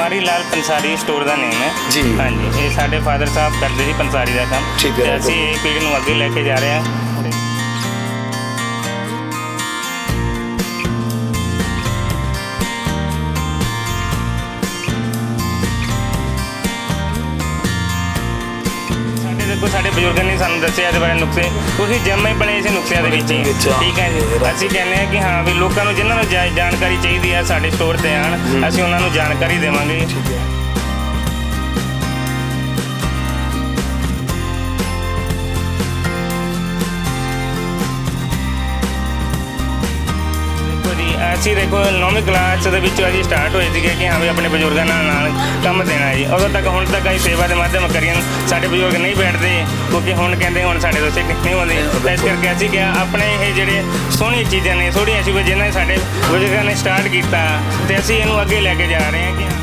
ਬਨਵਾਰੀ ਲਾਲ ਪੰਸਾਰੀ store ਦਾ ਨੇਮ ਹੈ ਜੀ। ਹਾਂਜੀ ਇਹ ਸਾਡੇ ਫਾਦਰ ਸਾਹਿਬ ਕਰਦੇ ਸੀ ਪੰਸਾਰੀ ਦਾ ਕੰਮ ਠੀਕ ਹੈ। ਤੇ ਅਸੀਂ ਇਹ ਪੀੜ੍ਹੀ ਨੂੰ ਅੱਗੇ ਲੈ ਕੇ ਜਾ ਰਹੇ ਹਾਂ ਬਜ਼ੁਰਗਾਂ ਨੇ ਸਾਨੂੰ ਦੱਸਿਆ ਇਹਦੇ ਬਾਰੇ ਨੁਕਸੇ। ਤੁਸੀਂ ਜੰਮੇ ਬਣੇ ਸੀ ਨੁਕਸਿਆਂ ਦੇ ਵਿੱਚ ਹੀ। ਹਾਂ। ਠੀਕ ਹੈ ਜੀ? ਅਸੀਂ ਕਹਿੰਦੇ ਹਾਂ ਕਿ ਹਾਂ ਵੀ ਲੋਕਾਂ ਨੂੰ ਜਿਨ੍ਹਾਂ ਨੂੰ ਜਾ- ਜਾਣਕਾਰੀ ਚਾਹੀਦੀ ਹੈ ਸਾਡੇ ਸਟੋਰ ਤੇ ਆਣ ਅਸੀਂ ਉਹਨਾਂ ਨੂੰ ਜਾਣਕਾਰੀ ਦੇਵਾਂਗੇ। ਦੇਖੋ ਜੀ ਅਸੀਂ ਦੇਖੋ ਨੌਵੀਂ ਕਲਾਸ ਦੇ ਵਿੱਚ ਅਸੀਂ ਸਟਾਰਟ ਹੋਏ ਸੀਗੇ ਕਿ ਹਾਂ ਵੀ ਆਪਣੇ ਬਜ਼ੁਰਗਾਂ ਨਾਲ ਨਾਲ ਕੰਮ ਦੇਣਾ ਜੀ। ਉਦੋਂ ਤੱਕ ਹੁਣ ਤੱਕ ਅਸੀਂ ਸੇਵਾ ਦੇ ਮਾਧਿਅਮ ਕਰੀਏ, ਸਾਡੇ ਬਜ਼ੁਰਗ ਨਹੀਂ ਬੈਠਦੇ, ਕਿਉਂਕਿ ਹੁਣ ਕਹਿੰਦੇ ਹੁਣ ਸਾਡੇ ਤੋਂ ਸਿੱਖ ਨਹੀਂ ਹੁੰਦੇ ਇਸ ਕਰਕੇ ਅਸੀਂ ਕਿਹਾ ਆਪਣੇ ਇਹ ਜਿਹੜੇ ਸੋਹਣੀਆਂ ਚੀਜ਼ਾਂ ਨੇ, ਥੋੜ੍ਹੀਆਂ ਸੀ ਜਿਹਨਾਂ ਨੇ ਸਾਡੇ ਬਜ਼ੁਰਗਾਂ ਨੇ ਸਟਾਰਟ ਕੀਤਾ ਤੇ ਅਸੀਂ ਇਹਨੂੰ ਅੱਗੇ ਲੈ ਕੇ ਜਾ ਰਹੇ ਹਾਂ ਕਿ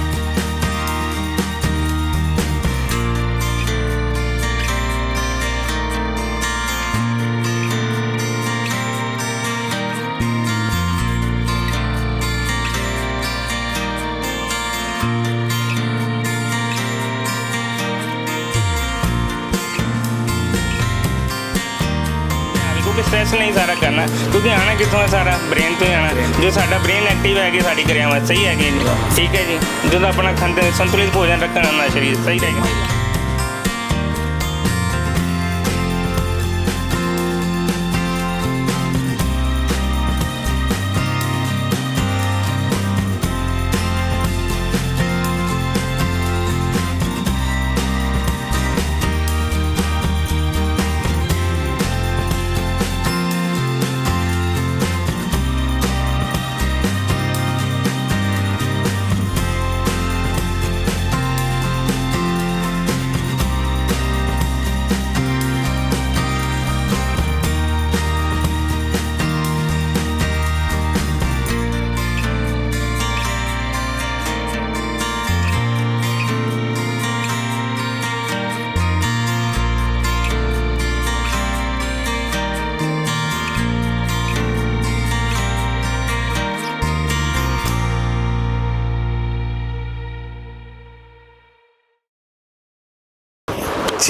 ਸਟ੍ਰੈਸ ਨਹੀਂ ਸਾਰਾ ਕਰਨਾ। ਕਿਉਂਕਿ ਆਣਾ ਕਿੱਥੋਂ ਹੈ ਸਾਰਾ ਬ੍ਰੇਨ ਤੋਂ ਹੀ ਆਣਾ ਜੋ ਸਾਡਾ ਬ੍ਰੇਨ ਐਕਟਿਵ ਹੈਗੀ, ਸਾਡੀ ਕਿਰਿਆਵਾਂ ਸਹੀ ਹੈਗੀ। ਜੀ ਠੀਕ ਹੈ ਜੀ। ਜਦੋਂ ਆਪਣਾ ਖੰਦੇ ਸੰਤੁਲਿਤ ਭੋਜਨ ਰੱਖਣਾ ਨਾ ਸਰੀਰ, ਸਹੀ ਰਹੇਗਾ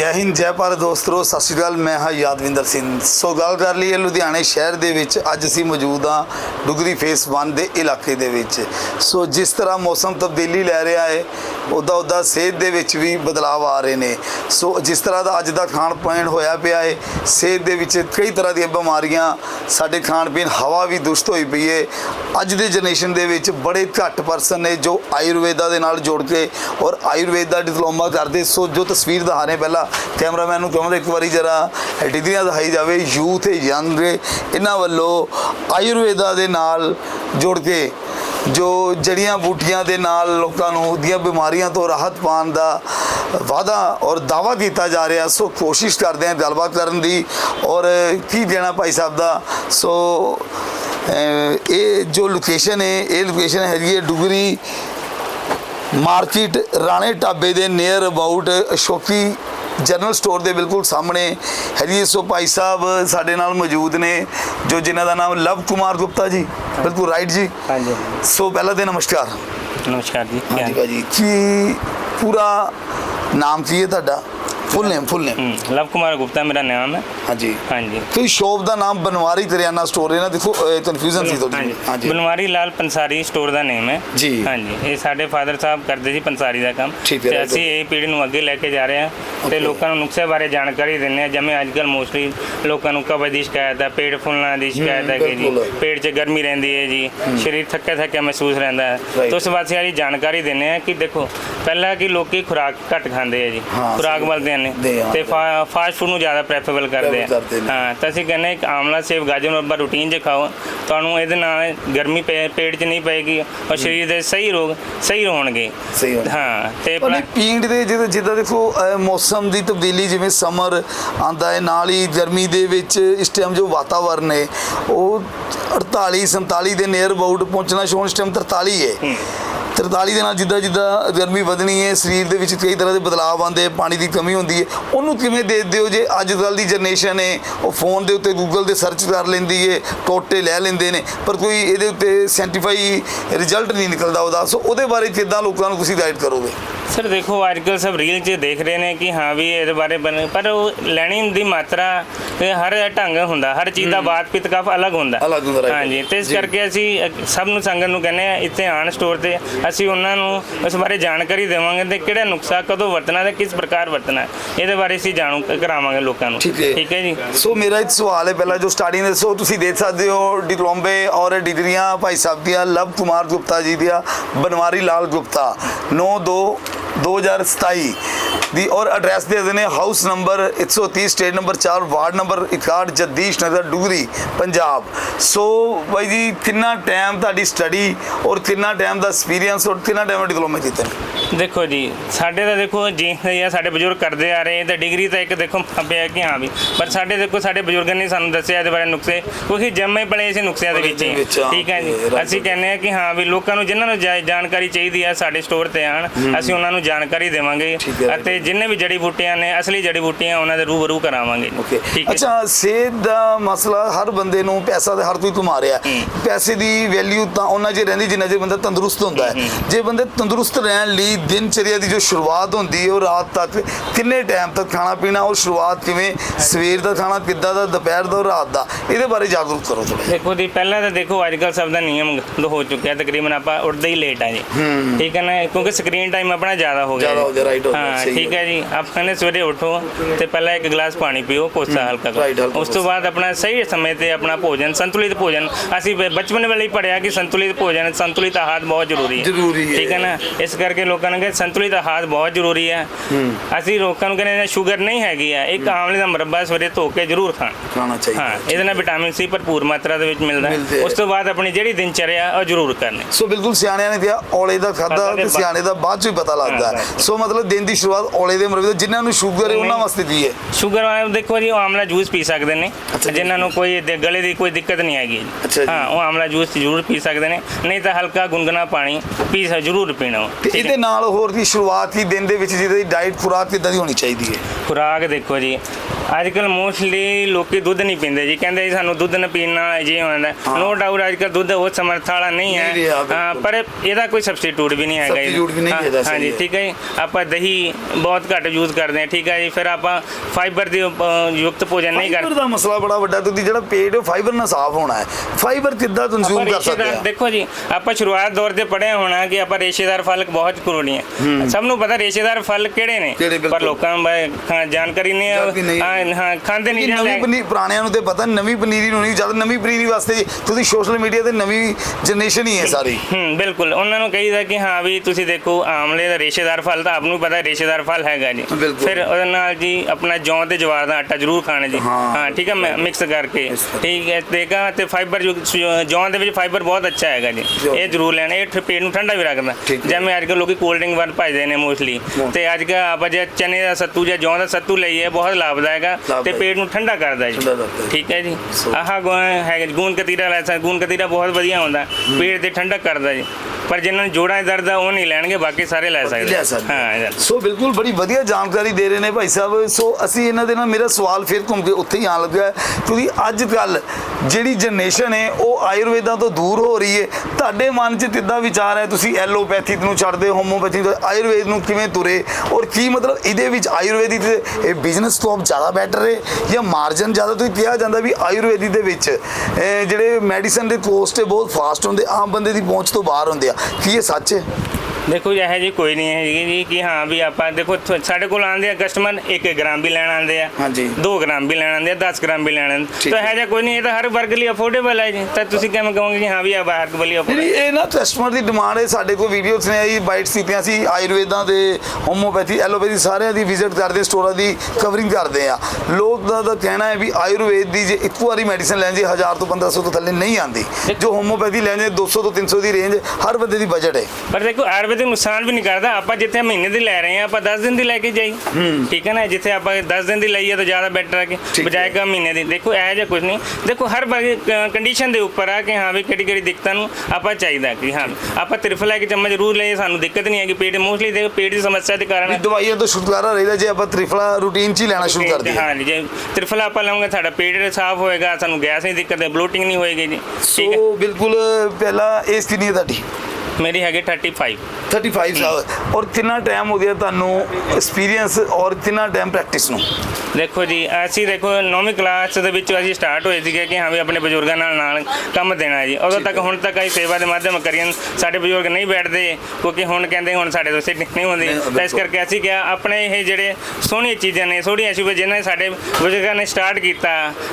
ਜੈ ਹਿੰਦ, ਜੈ ਭਾਰਤ ਦੋਸਤੋ, ਸਤਿ ਸ਼੍ਰੀ ਅਕਾਲ, ਮੈਂ ਹਾਂ ਯਾਦਵਿੰਦਰ ਸਿੰਘ। ਸੋ ਗੱਲ ਕਰ ਲਈਏ ਲੁਧਿਆਣੇ ਸ਼ਹਿਰ ਦੇ ਵਿੱਚ, ਅੱਜ ਅਸੀਂ ਮੌਜੂਦ ਹਾਂ ਡੁਗਰੀ ਫੇਸ 1 ਦੇ ਇਲਾਕੇ ਦੇ ਵਿੱਚ। ਸੋ ਜਿਸ ਤਰ੍ਹਾਂ ਮੌਸਮ ਤਬਦੀਲੀ ਲੈ ਰਿਹਾ ਹੈ ਉਦਾਂ ਉਦਾਂ ਸਿਹਤ ਦੇ ਵਿੱਚ ਵੀ ਬਦਲਾਅ ਆ ਰਹੇ ਨੇ। ਸੋ ਜਿਸ ਤਰ੍ਹਾਂ ਦਾ ਅੱਜ ਦਾ ਖਾਣ ਪੀਣ ਹੋਇਆ ਪਿਆ ਹੈ, ਸਿਹਤ ਦੇ ਵਿੱਚ ਕਈ ਤਰ੍ਹਾਂ ਦੀਆਂ ਬਿਮਾਰੀਆਂ, ਸਾਡੇ ਖਾਣ ਪੀਣ ਹਵਾ ਵੀ ਦੁਸ਼ਟ ਹੋਈ ਪਈ ਹੈ। ਅੱਜ ਦੇ ਜਨਰੇਸ਼ਨ ਦੇ ਵਿੱਚ ਬੜੇ ਘੱਟ ਪਰਸਨ ਨੇ ਜੋ ਆਯੁਰਵੇਦਾ ਦੇ ਨਾਲ ਜੁੜ ਕੇ ਔਰ ਆਯੁਰਵੇਦ ਦਾ ਡਿਪਲੋਮਾ ਕਰਦੇ, ਸੋ ਜੋ ਤਸਵੀਰ ਦਿਖਾ ਰਹੇ ਪਹਿਲਾਂ ਕੈਮਰਾਮੈਨ ਨੂੰ ਕਹਾਂਗਾ ਇੱਕ ਵਾਰੀ ਜਰਾ ਡਿਗਰੀਆਂ ਦਿਖਾਈ ਜਾਵੇ, ਯੂਥ ਯੰਗ ਇਹਨਾਂ ਵੱਲੋਂ ਆਯੁਰਵੇਦਾ ਦੇ ਨਾਲ ਜੁੜ ਕੇ, ਜੋ ਜੜੀਆਂ ਬੂਟੀਆਂ ਦੇ ਨਾਲ ਲੋਕਾਂ ਨੂੰ ਦੀਆਂ ਬਿਮਾਰੀਆਂ ਤੋਂ ਰਾਹਤ ਪਾਉਣ ਦਾ ਵਾਅਦਾ ਔਰ ਦਾਵਾ ਕੀਤਾ ਜਾ ਰਿਹਾ, ਸੋ ਕੋਸ਼ਿਸ਼ ਕਰਦੇ ਹਾਂ ਗੱਲਬਾਤ ਕਰਨ ਦੀ ਔਰ ਕੀ ਦੇਣਾ ਭਾਈ ਸਾਹਿਬ ਦਾ, ਸੋ ਇਹ ਜੋ ਲੋਕੇਸ਼ਨ ਹੈ, ਇਹ ਲੋਕੇਸ਼ਨ ਹੈਗੀ ਹੈ ਡੁਗਰੀ ਮਾਰਕੀਟ ਰਾਣੇ ਢਾਬੇ ਦੇ near about Ashoki general store ਦੇ ਬਿਲਕੁਲ ਸਾਹਮਣੇ ਹੈਗੀ ਸੋ ਭਾਈ ਸਾਹਿਬ ਸਾਡੇ ਨਾਲ ਮੌਜੂਦ ਨੇ ਜੋ ਜਿਨ੍ਹਾਂ ਦਾ ਨਾਮ ਲਵ ਕੁਮਾਰ ਗੁਪਤਾ ਜੀ। ਬਿਲਕੁਲ ਰਾਈਟ ਜੀ। ਹਾਂਜੀ। ਸੋ ਪਹਿਲਾਂ ਤੇ ਨਮਸਕਾਰ। ਨਮਸਕਾਰ ਜੀ ਕੀ ਹਾਂਜੀ ਹਾਲ? ਭਾਜੀ ਕੀ ਪੂਰਾ ਨਾਮ ਕੀ ਹੈ ਤੁਹਾਡਾ? Full name full name Lav Kumar Gupta ਮੇਰਾ ਨਾਮ ਹੈ। ਹਾਂਜੀ। ਹਾਂਜੀ। ਕੋਈ ਸ਼ੋਪ ਦਾ ਨਾਮ ਬਨਵਾਰੀ ਕਰਿਆਨਾ ਸਟੋਰ ਹੈ ਨਾ ਦੇਖੋ ਕਨਫਿਊਜ਼ਨ ਸੀ ਥੋੜੀ ਹਾਂਜੀ। ਬਨਵਾਰੀ ਲਾਲ ਪੰਸਾਰੀ ਸਟੋਰ ਦਾ ਨੇਮ ਹੈ। ਜੀ। ਹਾਂਜੀ। ਇਹ ਸਾਡੇ ਫਾਦਰ ਸਾਹਿਬ ਕਰਦੇ ਸੀ ਪੰਸਾਰੀ ਦਾ ਕੰਮ। ਤੇ. ਅਸੀਂ ਇਹ ਪੀੜ੍ਹੀ ਨੂੰ ਅੱਗੇ ਲੈ ਕੇ ਜਾ ਰਹੇ ਹਾਂ ਤੇ. ਲੋਕਾਂ ਨੂੰ ਨੁਕਸੇ ਬਾਰੇ ਜਾਣਕਾਰੀ ਦਿੰਦੇ ਹਾਂ। ਜਿਵੇਂ ਅੱਜ ਕੱਲ੍ਹ ਮੋਸਟਲੀ ਲੋਕਾਂ ਨੂੰ ਕਬਜ਼ ਦੀ ਸ਼ਿਕਾਇਤ ਹੈ ਪੇਟ ਫੁੱਲਣਾ ਦੀ ਸ਼ਿਕਾਇਤ ਹੈ ਕਿ ਜੀ। ਪੇਟ 'ਚ ਗਰਮੀ ਰਹਿੰਦੀ ਹੈ ਜੀ। ਸਰੀਰ ਥੱਕਿਆ ਥੱਕਿਆ ਮਹਿਸੂਸ ਰਹਿੰਦਾ ਹੈ. ਤੇ ਉਸ ਵਾਸਤੇ ਸਾਰੀ ਜਾਣਕਾਰੀ ਦਿੰਦੇ ਹਾਂ ਕਿ ਦੇਖੋ ਪਹਿਲਾਂ ਕਿ ਲੋਕੀ ਖੁਰਾਕ ਘੱਟ ਖਾਂਦੇ ਆ ਜੀ। ਖੁਰਾਕ ਸਹੀ। ਵੱਲਦੇ ਨੇ ਦੇ, ਹਾਂ। ਤੇ ਫਾਸਟ ਫੂਡ ਨੂੰ ਜ਼ਿਆਦਾ ਪ੍ਰੈਫਰੇਬਲ ਕਰਦੇ ਆ ਨੇ। ਹਾਂ ਤਾਂ ਅਸੀਂ ਕਹਿੰਦੇ ਇੱਕ ਆਮਲਾ ਸੇਬ ਗਾਜਰ ਨੂੰ ਆਪਾਂ ਰੂਟੀਨ 'ਚ ਖਾਓ ਤੁਹਾਨੂੰ ਇਹਦੇ ਨਾਲ ਗਰਮੀ ਪੇ- ਪੇਟ 'ਚ ਨਹੀਂ ਪਏਗੀ ਔਰ ਸਰੀਰ ਦੇ ਸਹੀ ਰੋਗ ਸਹੀ ਹੋਣਗੇ ਸਹੀ ਹੋਣਗੇ। ਹਾਂ ਤੇ ਆਪਣਾ ਪੀਂਗ ਦੇ ਜਿੱਦਾਂ ਜਿੱਦਾਂ ਦੇਖੋ ਅਹ, ਮੌਸਮ ਦੀ ਤਬਦੀਲੀ ਜਿਵੇਂ ਸਮਰ ਆਂਦਾ ਹੈ ਨਾਲ ਹੀ ਗਰਮੀ ਦੇ ਵਿੱਚ ਇਸ ਟਾਈਮ ਜੋ ਵਾਤਾਵਰਨ ਹੈ ਉਹ 48 47 ਦੇ ਨੀਅਰ ਅਬਾਊਟ ਪਹੁੰਚਣਾ ਸ਼ੋਨ ਇਸ ਟਾਈਮ 43 ਹੈ 43 ਦੇ ਨਾਲ ਜਿੱਦਾਂ ਜਿੱਦਾਂ ਗਰਮੀ ਵਧਣੀ ਹੈ ਸਰੀਰ ਦੇ ਵਿੱਚ ਕਈ ਤਰ੍ਹਾਂ ਦੇ ਬਦਲਾਅ ਆਉਂਦੇ ਆ, ਪਾਣੀ ਦੀ ਕਮੀ ਹੁੰਦੀ ਹੈ ਉਹਨੂੰ ਕਿਵੇਂ ਦੇਖਦੇ ਹੋ ਜੇ ਅੱਜ ਕੱਲ੍ਹ ਦੀ ਜਨਰੇਸ਼ਨ ਹੈ ਉਹ ਫੋਨ ਦੇ ਉੱਤੇ ਗੂਗਲ ਤੇ ਸਰਚ ਕਰ ਲੈਂਦੀ ਹੈ ਟੋਟੇ ਲੈ ਲੈਂਦੇ ਨੇ ਪਰ ਕੋਈ ਇਹਦੇ ਉੱਤੇ ਸੈਂਟੀਫਾਈ ਰਿਜ਼ਲਟ ਨਹੀਂ ਨਿਕਲਦਾ ਉਹਦਾ ਸੋ ਉਹਦੇ ਬਾਰੇ ਕਿੱਦਾਂ ਲੋਕਾਂ ਨੂੰ ਤੁਸੀਂ ਗਾਈਡ ਕਰੋਗੇ? ਸਰ ਦੇਖੋ ਅੱਜ ਕੱਲ੍ਹ ਸਭ ਰੀਲ 'ਚ ਦੇਖ ਰਹੇ ਨੇ ਕਿ ਹਾਂ ਵੀ ਇਹਦੇ ਬਾਰੇ ਬਣ ਪਰ ਉਹ ਲੈਣੀ ਦੀ ਮਾਤਰਾ ਤੇ ਹਰ ਢੰਗ ਹੁੰਦਾ ਹਰ ਚੀਜ਼ ਦਾ ਬਾਤ ਪਿਤ ਕਾਫ ਅਲੱਗ ਹੁੰਦਾ ਅਲੱਗ ਹੁੰਦਾ, right. ਹਾਂਜੀ ਤੇ ਇਸ। ਕਰਕੇ ਅਸੀਂ ਅ, ਸਭ ਨੂੰ ਸੰਗਤ ਨੂੰ ਕਹਿੰਦੇ ਆ ਇੱਥੇ ਆਣ ਸਟੋਰ ਤੇ ਅਸੀਂ ਉਹਨਾਂ ਨੂੰ ਉਸ ਬਾਰੇ ਜਾਣਕਾਰੀ ਦੇਵਾਂਗੇ ਤੇ ਕਿਹੜਾ ਨੁਕਸਾ ਕਦੋਂ ਵਰਤਣਾ ਤੇ ਕਿਸ ਪ੍ਰਕਾਰ ਵਰਤਣਾ ਹੈ। ਇਹਦੇ ਬਾਰੇ ਅਸੀਂ ਜਾਣੂ ਕਰਾਵਾਂਗੇ ਲੋਕਾਂ ਨੂੰ ਠੀਕ ਹੈ ਠੀਕ ਹੈ ਜੀ ਸੋ ਮੇਰਾ ਇੱਕ ਸਵਾਲ ਹੈ ਪਹਿਲਾਂ ਜੋ ਸਟਾਰਟਿੰਗ ਦੇ ਸੋ ਤੁਸੀਂ ਦੇਖ ਸਕਦੇ ਹੋ ਡਿਪਲੋਮੇ ਔਰ ਡਿਗਰੀਆਂ ਭਾਈ ਸਾਹਿਬ ਦੀਆਂ ਲਵ ਕੁਮਾਰ ਗੁਪਤਾ ਜੀ ਦੀਆਂ ਬਨਵਾਰੀ ਲਾਲ ਗੁਪਤਾ 9 2 2027 ਦੀ ਔਰ ਐਡਰੈਸ ਦੇ ਦਿੰਦੇ house number 130 state number 4 ward number 61 Jagdish Nagar, Dugri, Punjab. So ਬਾਈ ਜੀ, ਕਿੰਨਾ ਟਾਈਮ ਤੁਹਾਡੀ ਸਟੱਡੀ ਔਰ ਕਿੰਨਾ ਟਾਈਮ ਦਾ ਐਕਸਪੀਰੀਅੰਸ ਔਰ ਕਿੰਨਾ ਟਾਈਮ ਡਿਪਲੋਮਾ ਕੀਤਾ ਦੇਖੋ ਜੀ ਸਾਡੇ ਤਾਂ ਦੇਖੋ ਜੀ ਇਹ ਸਾਡੇ ਬਜ਼ੁਰਗ ਕਰਦੇ ਆ ਰਹੇ ਤੇ ਡਿਗਰੀ ਤਾਂ ਇੱਕ ਦੇਖੋ ਪਿਆ ਕਿ ਹਾਂ ਵੀ। ਪਰ ਸਾਡੇ ਦੇਖੋ ਸਾਡੇ ਬਜ਼ੁਰਗਾਂ ਨੇ ਸਾਨੂੰ ਦੱਸਿਆ ਇਹਦੇ ਬਾਰੇ ਨੁਕਸੇ। ਕਿਉਂਕਿ ਜੰਮੇ ਪਲੇ ਸੀ ਨੁਕਸਿਆਂ ਦੇ ਵਿੱਚ। ਹੀ। ਠੀਕ ਹੈ ਜੀ। ਅਸੀਂ ਕਹਿੰਦੇ ਆ ਕਿ ਹਾਂ ਵੀ ਲੋਕਾਂ ਨੂੰ ਜਿਨ੍ਹਾਂ ਨੂੰ ਜਾ- ਜਾਣਕਾਰੀ ਚਾਹੀਦੀ ਆ ਸਾਡੇ ਸਟੋਰ ਤੇ ਆਣ। ਅਸੀਂ ਉਹਨਾਂ ਨੂੰ ਜਾਣਕਾਰੀ ਦੇਵਾਂਗੇ। ਠੀਕ ਹੈ, ਅਤੇ ਜਿੰਨੇ ਵੀ ਜੜੀ ਬੂਟੀਆਂ ਨੇ ਅਸਲੀ ਜੜੀ ਬੂਟੀਆਂ ਉਹਨਾਂ ਦੇ ਰੂਬਰੂ ਕਰਾਵਾਂਗੇ। ਓਕੇ। ਠੀਕ ਹੈ। ਅੱਛਾ ਸਿਹਤ ਦਾ ਮਸਲਾ ਹਰ ਬੰਦੇ ਨੂੰ ਪੈਸਾ ਤੇ ਹਰ ਕੋਈ ਕਮਾ ਰਿਹਾ ਹੈ। ਪੈਸੇ ਦੀ ਵੈਲਿਊ ਤਾਂ ਉਹਨਾਂ ਜੇ ਰਹਿੰਦੀ ਜਿੰਨਾ ਜੇ ਬੰਦਾ ਤੰਦਰੁਸਤ ਹੁੰਦਾ ਹੈ। ਜੇ ਬੰਦੇ ਤੰਦਰੁਸਤ ਰਹਿਣ ਲਈ ਦਿਨਚਰਿਆ ਦੀ ਜੋ ਸ਼ੁਰੂਆਤ ਹੁੰਦੀ ਹੈ ਉਹ ਰਾਤ ਤੱਕ ਕਿੰਨੇ ਟਾਈਮ ਤੱਕ ਖਾਣਾ ਪੀਣਾ ਔਰ ਸ਼ੁਰੂਆਤ ਕਿਵੇਂ ਸਵੇਰ ਦਾ ਖਾਣਾ ਕਿੱਦਾਂ ਦਾ ਦੁਪਹਿਰ ਦਾ ਰਾਤ ਦਾ ਇਹਦੇ ਬਾਰੇ ਜਾਗਰੂਕ ਕਰੋ ਥੋੜਾ ਦੇਖੋ ਜੀ ਪਹਿਲਾਂ ਤਾਂ ਦੇਖੋ ਅੱਜ ਕੱਲ ਸਭ ਦਾ ਨਿਯਮ ਹੋ ਚੁੱਕਿਆ ਤਕਰੀਬਨ ਆਪਾਂ ਉੱਠਦੇ ਹੀ ਲੇਟ ਆ ਜੀ। ਠੀਕ ਹੈ ਨਾ ਕਿਉਂਕਿ ਸਕਰੀਨ ਟਾਈਮ ਆਪਣਾ ਜ਼ਿਆਦਾ ਹੋ ਗਿਆ ਜ਼ਿਆਦਾ ਹੋ ਗਿਆ, right ਹੋ ਗਿਆ, ਸਹੀ ਠੀਕ ਹੈ ਜੀ ਆਪਾਂ ਨੇ ਸਵੇਰੇ ਉਠੋ ਤੇ ਪਹਿਲਾਂ ਇੱਕ ਗਲਾਸ ਪਾਣੀ ਪੀਓ ਕੋਸਾ ਹਲਕਾ ਕਰੋ। ਉਸ ਤੋਂ ਬਾਅਦ ਆਪਣਾ ਸਹੀ ਸਮੇਂ ਤੇ ਆਪਣਾ ਭੋਜਨ ਸੰਤੁਲਿਤ ਭੋਜਨ। ਅਸੀਂ ਬਚਪਨ ਵੇਲੇ ਹੀ ਪੜਿਆ ਕਿ ਸੰਤੁਲਿਤ ਭੋਜਨ ਸੰਤੁਲਿਤ ਆਹਾਰ ਬਹੁਤ ਜ਼ਰੂਰੀ ਹੈ। ਜ਼ਰੂਰੀ ਹੈ। ਠੀਕ ਹੈ ਨਾ ਇਸ ਕਰਕੇ ਲੋਕਾਂ ਨੂੰ ਕਿ ਸੰਤੁਲਿਤ ਆਹਾਰ ਬਹੁਤ ਜ਼ਰੂਰੀ ਹੈ। ਅਸੀਂ ਲੋਕਾਂ ਨੂੰ ਕਹਿੰਦੇ ਸ਼ੂਗਰ ਨਹੀਂ ਹੈਗੀ ਆ ਇੱਕ ਆਮਲੇ ਦਾ ਮੁਰੱਬਾ ਸਵੇਰੇ ਧੋ ਕੇ ਜ਼ਰੂਰ ਖਾਣ। ਖਾਣਾ ਚਾਹੀਦਾ ਹਾਂ ਇਹਦੇ ਨਾਲ ਵਿਟਾਮਿਨ ਸੀ ਭਰਪੂਰ ਮਾਤਰਾ ਦੇ ਵਿੱਚ ਮਿਲਦਾ ਹੈ। ਹੈ। ਉਸ ਤੋਂ ਬਾਅਦ ਆਪਣੀ ਜਿਹੜੀ ਦਿਨਚਰਿਆ ਉਹ ਜ਼ਰੂਰ ਕਰਨੀ। ਸੋ ਬਿਲਕੁਲ ਸਿਆਣਿਆਂ ਨੇ ਕਿਹਾ ਔਲੇ ਦਾ ਖਾਦਾ ਤੇ ਤੇ ਸਿਆਣੇ ਦਾ ਬਾਅਦ ਚ ਹੀ ਪਤਾ ਲੱਗਦਾ ਹੈ। ਹਾਂ, ਸੋ ਮਤਲਬ ਦਿਨ ਦੀ ਸ਼ੁਰੂਆਤ ਔਲੇ ਦੇ ਮਰਵੇ ਜਿਨ੍ਹਾਂ ਨੂੰ ਸ਼ੂਗਰ ਹੈ ਉਹਨਾਂ ਵਾਸਤੇ ਕੀ ਹੈ। ਸ਼ੂਗਰ ਵਾਲੇ ਦੇਖੋ ਜੀ ਉਹ ਆਮਲਾ ਜੂਸ ਪੀ ਸਕਦੇ ਨੇ। ਅੱਛਾ ਜੀ। ਜਿਨ੍ਹਾਂ ਨੂੰ ਕੋਈ ਦੇ- ਗਲੇ ਦੀ ਕੋਈ ਦਿੱਕਤ ਨਹੀਂ ਹੈਗੀ। ਅੱਛਾ ਜੀ। ਹਾਂ ਉਹ ਆਮਲਾ ਜੂਸ ਜ਼ਰੂਰ ਪੀ ਸਕਦੇ ਨੇ। ਨਹੀਂ ਤਾਂ ਹਲਕਾ ਗੁੰਗਣਾ ਪਾਣੀ ਪੀ ਸ- ਜ਼ਰੂਰ ਪੀਣਾ। ਉਹ, ਤੇ ਠੀਕ ਹੈ। ਇਹਦੇ ਨਾਲ ਨਾਲ ਹੋਰ ਦੀ ਸ਼ੁਰੂਆਤ ਹੀ ਦਿਨ ਦੇ ਵਿੱਚ ਜਿਹਦੀ ਡਾਈਟ ਖੁਰਾਕ ਕਿੱਦਾਂ ਦੀ ਹੋਣੀ ਚਾਹੀਦੀ ਹੈ। ਖੁਰਾਕ ਦੇਖੋ ਜੀ ਅੱਜ ਕੱਲ ਮੋਸਟਲੀ ਲੋਕੀ ਦੁੱਧ ਨਹੀਂ ਪੀਂਦੇ ਜੀ ਕਹਿੰਦੇ ਜੀ ਸਾਨੂੰ ਦੁੱਧ ਨਾ ਪੀਣ ਨਾਲ ਜੇ ਹੁੰਦਾ। ਨੋ ਡਾਊਟ ਅੱਜ ਕੱਲ ਦੁੱਧ ਉਹ ਸਮਰਥ ਵਾਲਾ ਨਹੀਂ ਹੈ। ਪਰ ਇਹਦਾ ਕੋਈ ਸਬਸਟੀਟਿਊਟ ਵੀ ਨਹੀਂ ਹੈਗਾ ਜੀ। Substitute ਵੀ ਨਹੀਂ ਹਾਂ, ਇਹਦਾ, ਸਹੀ ਹਾਂਜੀ ਹੈ। ਠੀਕ ਹੈ ਜੀ ਆਪਾਂ ਦਹੀਂ ਬਹੁਤ ਘੱਟ ਯੂਜ਼ ਕਰਦੇ ਹਾਂ ਠੀਕ ਹੈ ਜੀ ਫਿਰ ਆਪਾਂ ਫਾਈਬਰ ਦੀ ਅ, ਯੁਕਤ ਭੋਜਨ ਨਹੀਂ ਫਾਈਬਰ ਕਰਦੇ ਦਾ ਮਸਲਾ ਬੜਾ ਵੱਡਾ ਤੁਸੀਂ ਜਿਹੜਾ ਪੇਟ ਫਾਈਬਰ ਨਾਲ ਸਾਫ਼ ਹੋਣਾ ਹੈ ਫਾਈਬਰ ਕਿੱਦਾਂ ਕੰਜ਼ੂਮ ਕਰ ਸਕਦੇ ਰੇਸ਼ੇਦਾਰ ਆ ਦੇਖੋ ਜੀ ਆਪਾਂ ਸ਼ੁਰੂਆਤ ਦੌਰ ਤੇ ਪੜਿਆ ਹੋਣਾ ਕਿ ਆਪਾਂ ਰੇਸ਼ੇਦਾਰ ਫਲ ਬਹੁਤ ਜ਼ਰੂਰੀ ਹੈ ਸਭ ਨੂੰ ਪਤਾ ਰੇਸ਼ੇਦਾਰ ਫਲ ਕਿਹੜੇ ਨੇ ਬਿਲਕੁਲ। ਪਰ ਲੋਕਾਂ ਨੂੰ ਜਾਣਕਾਰੀ ਨਹੀਂ ਜਾਣਕਾਰੀ ਨਹੀਂ। ਹੈ ਹਾਂ, ਹਾਂ ਖਾਂਦੇ ਨਹੀਂ ਨਵੀਂ ਪਨੀਰ ਪੁਰਾਣਿਆਂ ਨੂੰ ਤੇ ਪਤਾ ਨਵੀਂ ਪਨੀਰੀ ਨੂੰ ਨਹੀਂ ਜਦ ਨਵੀਂ ਪਨੀਰੀ ਵਾਸਤੇ ਤੁਸੀਂ ਸੋਸ਼ਲ ਮੀਡੀਆ ਤੇ ਨਵੀਂ ਜਨਰੇਸ਼ਨ ਹੀ ਹੈ ਸਾਰੀ। ਹੂੰ ਬਿਲਕੁਲ। ਉਹਨਾਂ ਨੂੰ ਕਹੀਦਾ ਕਿ ਹਾਂ ਵੀ ਤੁਸੀਂ ਦੇਖੋ ਆਮਲੇ ਦਾ ਰੇਸ਼ੇਦਾਰ ਫਲ ਤਾਂ ਆਪ ਨੂੰ ਪਤਾ ਰੇਸ਼ੇਦਾਰ ਫਲ ਹੈਗਾ ਜੀ। ਫਿਰ ਉਹਦੇ ਨਾਲ ਜੀ ਆਪਣਾ ਜੌਂ ਤੇ ਜਵਾਰ ਦਾ ਆਟਾ ਜ਼ਰੂਰ ਖਾਣਾ ਜੀ। ਹਾਂ। ਹਾਂ ਠੀਕ ਹੈ ਮਿਕਸ ਕਰਕੇ। ਠੀਕ ਹੈ ਤੇਗਾ ਤੇ ਫਾਈਬਰ ਜੌਂ ਦੇ ਵਿੱਚ ਫਾਈਬਰ ਬਹੁਤ ਅੱਛਾ ਹੈਗਾ ਜੀ। ਇਹ ਜ਼ਰੂਰ ਲੈਣਾ ਇਹ ਪੇਟ ਨੂੰ ਠੰਡਾ ਵੀ ਰੱਖਦਾ। ਹੈ। ਜਿਵੇਂ ਅੱਜ ਕੱਲ੍ਹ ਲੋਕੀ ਕੋਲਡ ਡਰਿੰਕ ਵੱਲ ਭਜਦੇ ਨੇ ਮੋਸਟਲੀ ਹਾਂ। ਤੇ ਅੱਜ ਕੱਲ੍ਹ ਆਪਾਂ ਜੇ ਚਨੇ ਦਾ ਸੱਤੂ ਜਾਂ ਜੌਂ ਦਾ ਸੱਤੂ ਲਈਏ ਬਹੁਤ ਲਾਭਦਾਇਕ ਆ ਤੇ। ਪੇਟ ਨੂੰ ਠੰਡਾ ਕਰਦਾ ਜੀ। ਠੰਡਾ। ਠੀਕ ਹੈ ਜੀ। ਆਹ ਗੋ- ਹੈਗਾ ਗੂੰਦ ਕਤੀਰਾ ਲੈ ਸਕਦੇ ਗੂੰਦ ਕਤੀਰਾ ਬਹੁਤ ਵਧੀਆ ਹੁੰਦਾ। ਪੇਟ ਤੇ ਠੰਡਕ ਕਰਦਾ ਜੀ। ਪਰ ਜਿਨ੍ਹਾਂ ਨੂੰ ਜੋੜਾਂ 'ਚ ਦਰਦ ਆ ਉਹ ਨਹੀਂ ਲੈਣਗੇ ਬਾਕੀ ਸਾਰੇ ਲੈ ਸਕਦੇ। ਹਾਂ। ਸੋ ਬਿਲਕੁਲ ਬੜੀ ਵਧੀਆ ਜਾਣਕਾਰੀ ਦੇ ਰਹੇ ਨੇ ਭਾਈ ਸਾਹਿਬ। ਸੋ ਅਸੀਂ ਇਹਨਾਂ ਦੇ ਨਾਲ ਮੇਰਾ ਸਵਾਲ ਫਿਰ ਘੁੰਮ ਕੇ ਉੱਥੇ ਹੀ ਆਣ ਲੱਗਾ ਕਿਉਂਕਿ ਅੱਜ ਕੱਲ ਜਿਹੜੀ ਜਨਰੇਸ਼ਨ ਹੈ ਉਹ ਆਯੁਰਵੇਦਾਂ ਤੋਂ ਦੂਰ ਹੋ ਰਹੀ ਹੈ। ਤੁਹਾਡੇ ਮਨ 'ਚ ਕਿੱਦਾਂ ਵਿਚਾਰ ਹੈ? ਤੁਸੀਂ ਐਲੋਪੈਥੀ ਨੂੰ ਛੱਡਦੇ ਹੋਮੋਪੈਥੀ ਤੋਂ ਆਯੁਰਵੇਦ ਨੂੰ ਕਿਵੇਂ ਤੁਰੇ? ਔਰ ਕੀ ਮਤਲਬ ਇਹਦੇ ਵਿੱਚ ਆਯੁਰਵੇਦੀ ਤੇ ਇਹ ਬਿਜ਼ਨਸ ਤੋਂ ਜ਼ਿਆਦਾ ਬੈਟਰ ਹੈ ਜਾਂ ਮਾਰਜਨ ਜ਼ਿਆਦਾ ਤੁਸੀਂ ਕਿਹਾ ਜਾਂਦਾ ਵੀ ਆਯੁਰਵੇਦੀ ਦੇ ਵਿੱਚ ਜਿਹੜੇ ਮੈਡੀਸਨ ਦੇ ਕੋਸਟ ਹੈ ਬਹੁਤ ਫਾਸਟ ਹੁੰਦੇ ਆਮ ਬੰਦੇ ਦੀ ਪਹੁੰਚ ਤੋਂ ਬਾਹਰ ਹੁੰਦੇ ਆ। ਕੀ ਇਹ ਸੱਚ ਹੈ ਦੇਖੋ ਇਹ ਜੀ ਕੋਈ ਨਹੀਂ ਹੈ ਜੀ ਕਿ ਹਾਂ ਵੀ ਆਪਾਂ ਦੇਖੋ ਸਾਡੇ ਕੋਲ ਆਉਂਦੇ ਆ ਕਸਟਮਰ 1 ਗ੍ਰਾਮ ਵੀ ਲੈਣ ਆਉਂਦੇ ਆ ਹਾਂਜੀ। 2 ਗ੍ਰਾਮ ਵੀ ਲੈਣ ਆਉਂਦੇ ਆ 10 ਗ੍ਰਾਮ ਵੀ ਲੈਣ ਆਉਂਦੇ ਤਾਂ ਹੈ। ਇਹ ਜਿਹਾ ਕੋਈ ਨਹੀਂ ਇਹ ਤਾਂ ਹਰ ਵਰਗ ਲਈ ਅਫੋਰਡੇਬਲ ਹੈ ਜੀ। ਤਾਂ ਤੁਸੀਂ ਕਿਵੇਂ ਕਹੋਗੇ ਕਿ ਹਾਂ ਵੀ ਆ ਵਾਲੀ ਨਹੀਂ affordable? ਇਹ ਨਾ ਕਸਟਮਰ ਦੀ ਡਿਮਾਂਡ ਹੈ ਸਾਡੇ ਕੋਲ ਵੀਡੀਓਜ਼ ਨੇ ਆਈ ਬਾਈਟਸ ਕੀਤੀਆਂ ਸੀ ਆਯੁਰਵੇਦਾਂ ਦੇ ਹੋਮੋਪੈਥੀ ਐਲੋਪੈਥੀ ਸਾਰਿਆਂ ਦੀ ਵਿਜ਼ਿਟ ਕਰਦੇ ਸਟੋਰਾਂ ਦੀ ਕਵਰਿੰਗ ਕਰਦੇ ਆ। ਲੋਕ ਦਾ ਤਾਂ ਕਹਿਣਾ ਹੈ ਵੀ ਆਯੁਰਵੇਦ ਦੀ ਜੇ ਇੱਕ ਵਾਰੀ ਮੈਡੀਸਨ ਲੈਣ ਜੇ 1000 ਤੋਂ 1500 ਤੋਂ ਥੱਲੇ ਨਹੀਂ ਆਉਂਦੀ। ਜੋ ਹੋਮੋਪੈਥੀ ਲੈਣ ਜੇ 200 ਤੋਂ 300 ਦੀ ਰੇਂਜ ਹਰ ਬੰਦੇ ਦੀ ਬਜਟ ਹੈ। ਪਰ ਦੇਖੋ ਆਯੁਰਵੇਦ ਨੁਕਸਾਨ ਵੀ ਨਹੀਂ ਕਰਦਾ। ਆਪਾਂ ਜਿੱਥੇ ਮਹੀਨੇ ਦੀ ਲੈ ਰਹੇ ਆ ਆਪਾਂ 10 ਦਿਨ ਦੀ ਲੈ ਕੇ ਜਾਈ। ਠੀਕ ਹੈ ਨਾ? ਜਿੱਥੇ ਆਪਾਂ 10 ਦਿਨ ਦੀ ਲਈਏ ਤਾਂ ਜ਼ਿਆਦਾ ਬੈਟਰ ਹੈ ਕਿ ਬਜਾਏ ਕਿ ਮਹੀਨੇ ਦੀ। ਦੇਖੋ ਇਹ ਜਿਹਾ ਕੁਝ ਨਹੀਂ। ਦੇਖੋ ਹਰ ਕੰਡੀਸ਼ਨ ਦੇ ਉੱਪਰ ਆ ਕਿ ਹਾਂ ਵੀ ਕਿਹੜੀ ਕਿਹੜੀ ਦਿੱਕਤਾਂ ਨੂੰ ਆਪਾਂ ਚਾਹੀਦਾ ਕਿ ਹਾਂ। ਆਪਾਂ ਤ੍ਰਿਫਲਾ ਇੱਕ ਚਮਚ ਜ਼ਰੂਰ ਲਈਏ ਸਾਨੂੰ ਦਿੱਕਤ ਨਹੀਂ ਹੈਗੀ। ਪੇਟ ਮੋਸਟਲੀ ਦੇ ਪੇਟ ਦੀ ਸਮੱਸਿਆ ਦੇ ਕਾਰਨ ਦਵਾਈਆਂ ਤੋਂ ਛੁਟਕਾਰਾ ਰਹਿਦਾ ਜੇ ਆਪਾਂ ਤ੍ਰਿਫਲਾ ਰੂਟੀਨ 'ਚ ਹੀ ਲੈਣਾ ਸ਼ੁਰੂ ਕਰ ਦਈਏ ਹਾਂ ਜੀ ਜੇ ਤ੍ਰਿਫਲਾ ਆਪਾਂ ਲਵਾਂਗੇ ਸਾਡਾ ਪੇਟ ਸਾਫ਼ ਹੋਏਗਾ, ਸਾਨੂੰ ਗੈਸ ਨਹੀਂ ਦਿੱਕਤ ਹੈ ਬਲੋਟਿੰਗ ਨਹੀਂ ਹੋਏਗੀ ਜੀ। ਠੀਕ ਹੈ। ਸੋ ਬਿਲਕੁਲ, ਪਹਿਲਾਂ ਇਹ ਸਥਿਤੀ ਹੈ ਤੁਹਾਡੀ? ਮੇਰੀ ਹੈਗੀ 35 35 ਸਾਲ। ਔਰ ਕਿੰਨਾ ਟਾਈਮ ਹੋ ਗਿਆ ਤੁਹਾਨੂੰ ਐਕਸਪੀਰੀਅੰਸ ਔਰ ਕਿੰਨਾ ਟਾਈਮ ਪ੍ਰੈਕਟਿਸ ਨੂੰ? ਦੇਖੋ ਜੀ ਅਸੀਂ ਦੇਖੋ 9ਵੀਂ ਕਲਾਸ ਦੇ ਵਿੱਚ ਅਸੀਂ ਸਟਾਰਟ ਹੋਏ ਸੀਗੇ ਕਿ ਹਾਂ ਵੀ ਆਪਣੇ ਬਜ਼ੁਰਗਾਂ ਨਾਲ ਨਾਲ ਕੰਮ ਦੇਣਾ ਜੀ। ਉਦੋਂ ਤੱਕ ਹੁਣ ਤੱਕ ਅਸੀਂ ਸੇਵਾ ਦੇ ਮਾਧਿਅਮ ਕਰੀਏ ਸਾਡੇ ਬਜ਼ੁਰਗ ਨਹੀਂ ਬੈਠਦੇ ਕਿਉਂਕਿ ਹੁਣ ਕਹਿੰਦੇ ਹੁਣ ਸਾਡੇ ਤੋਂ ਸਿੱਟ ਨਹੀਂ ਹੁੰਦੀ। ਤਾਂ ਇਸ ਕਰਕੇ ਅਸੀਂ ਕਿਹਾ ਆਪਣੇ ਇਹ ਜਿਹੜੇ ਸੋਹਣੀਆਂ ਚੀਜ਼ਾਂ ਨੇ ਸੋਹਣੀਆਂ ਸ਼ੁਭ ਜਿਨ੍ਹਾਂ ਨੇ ਸਾਡੇ ਬਜ਼ੁਰਗਾਂ ਨੇ ਸਟਾਰਟ ਕੀਤਾ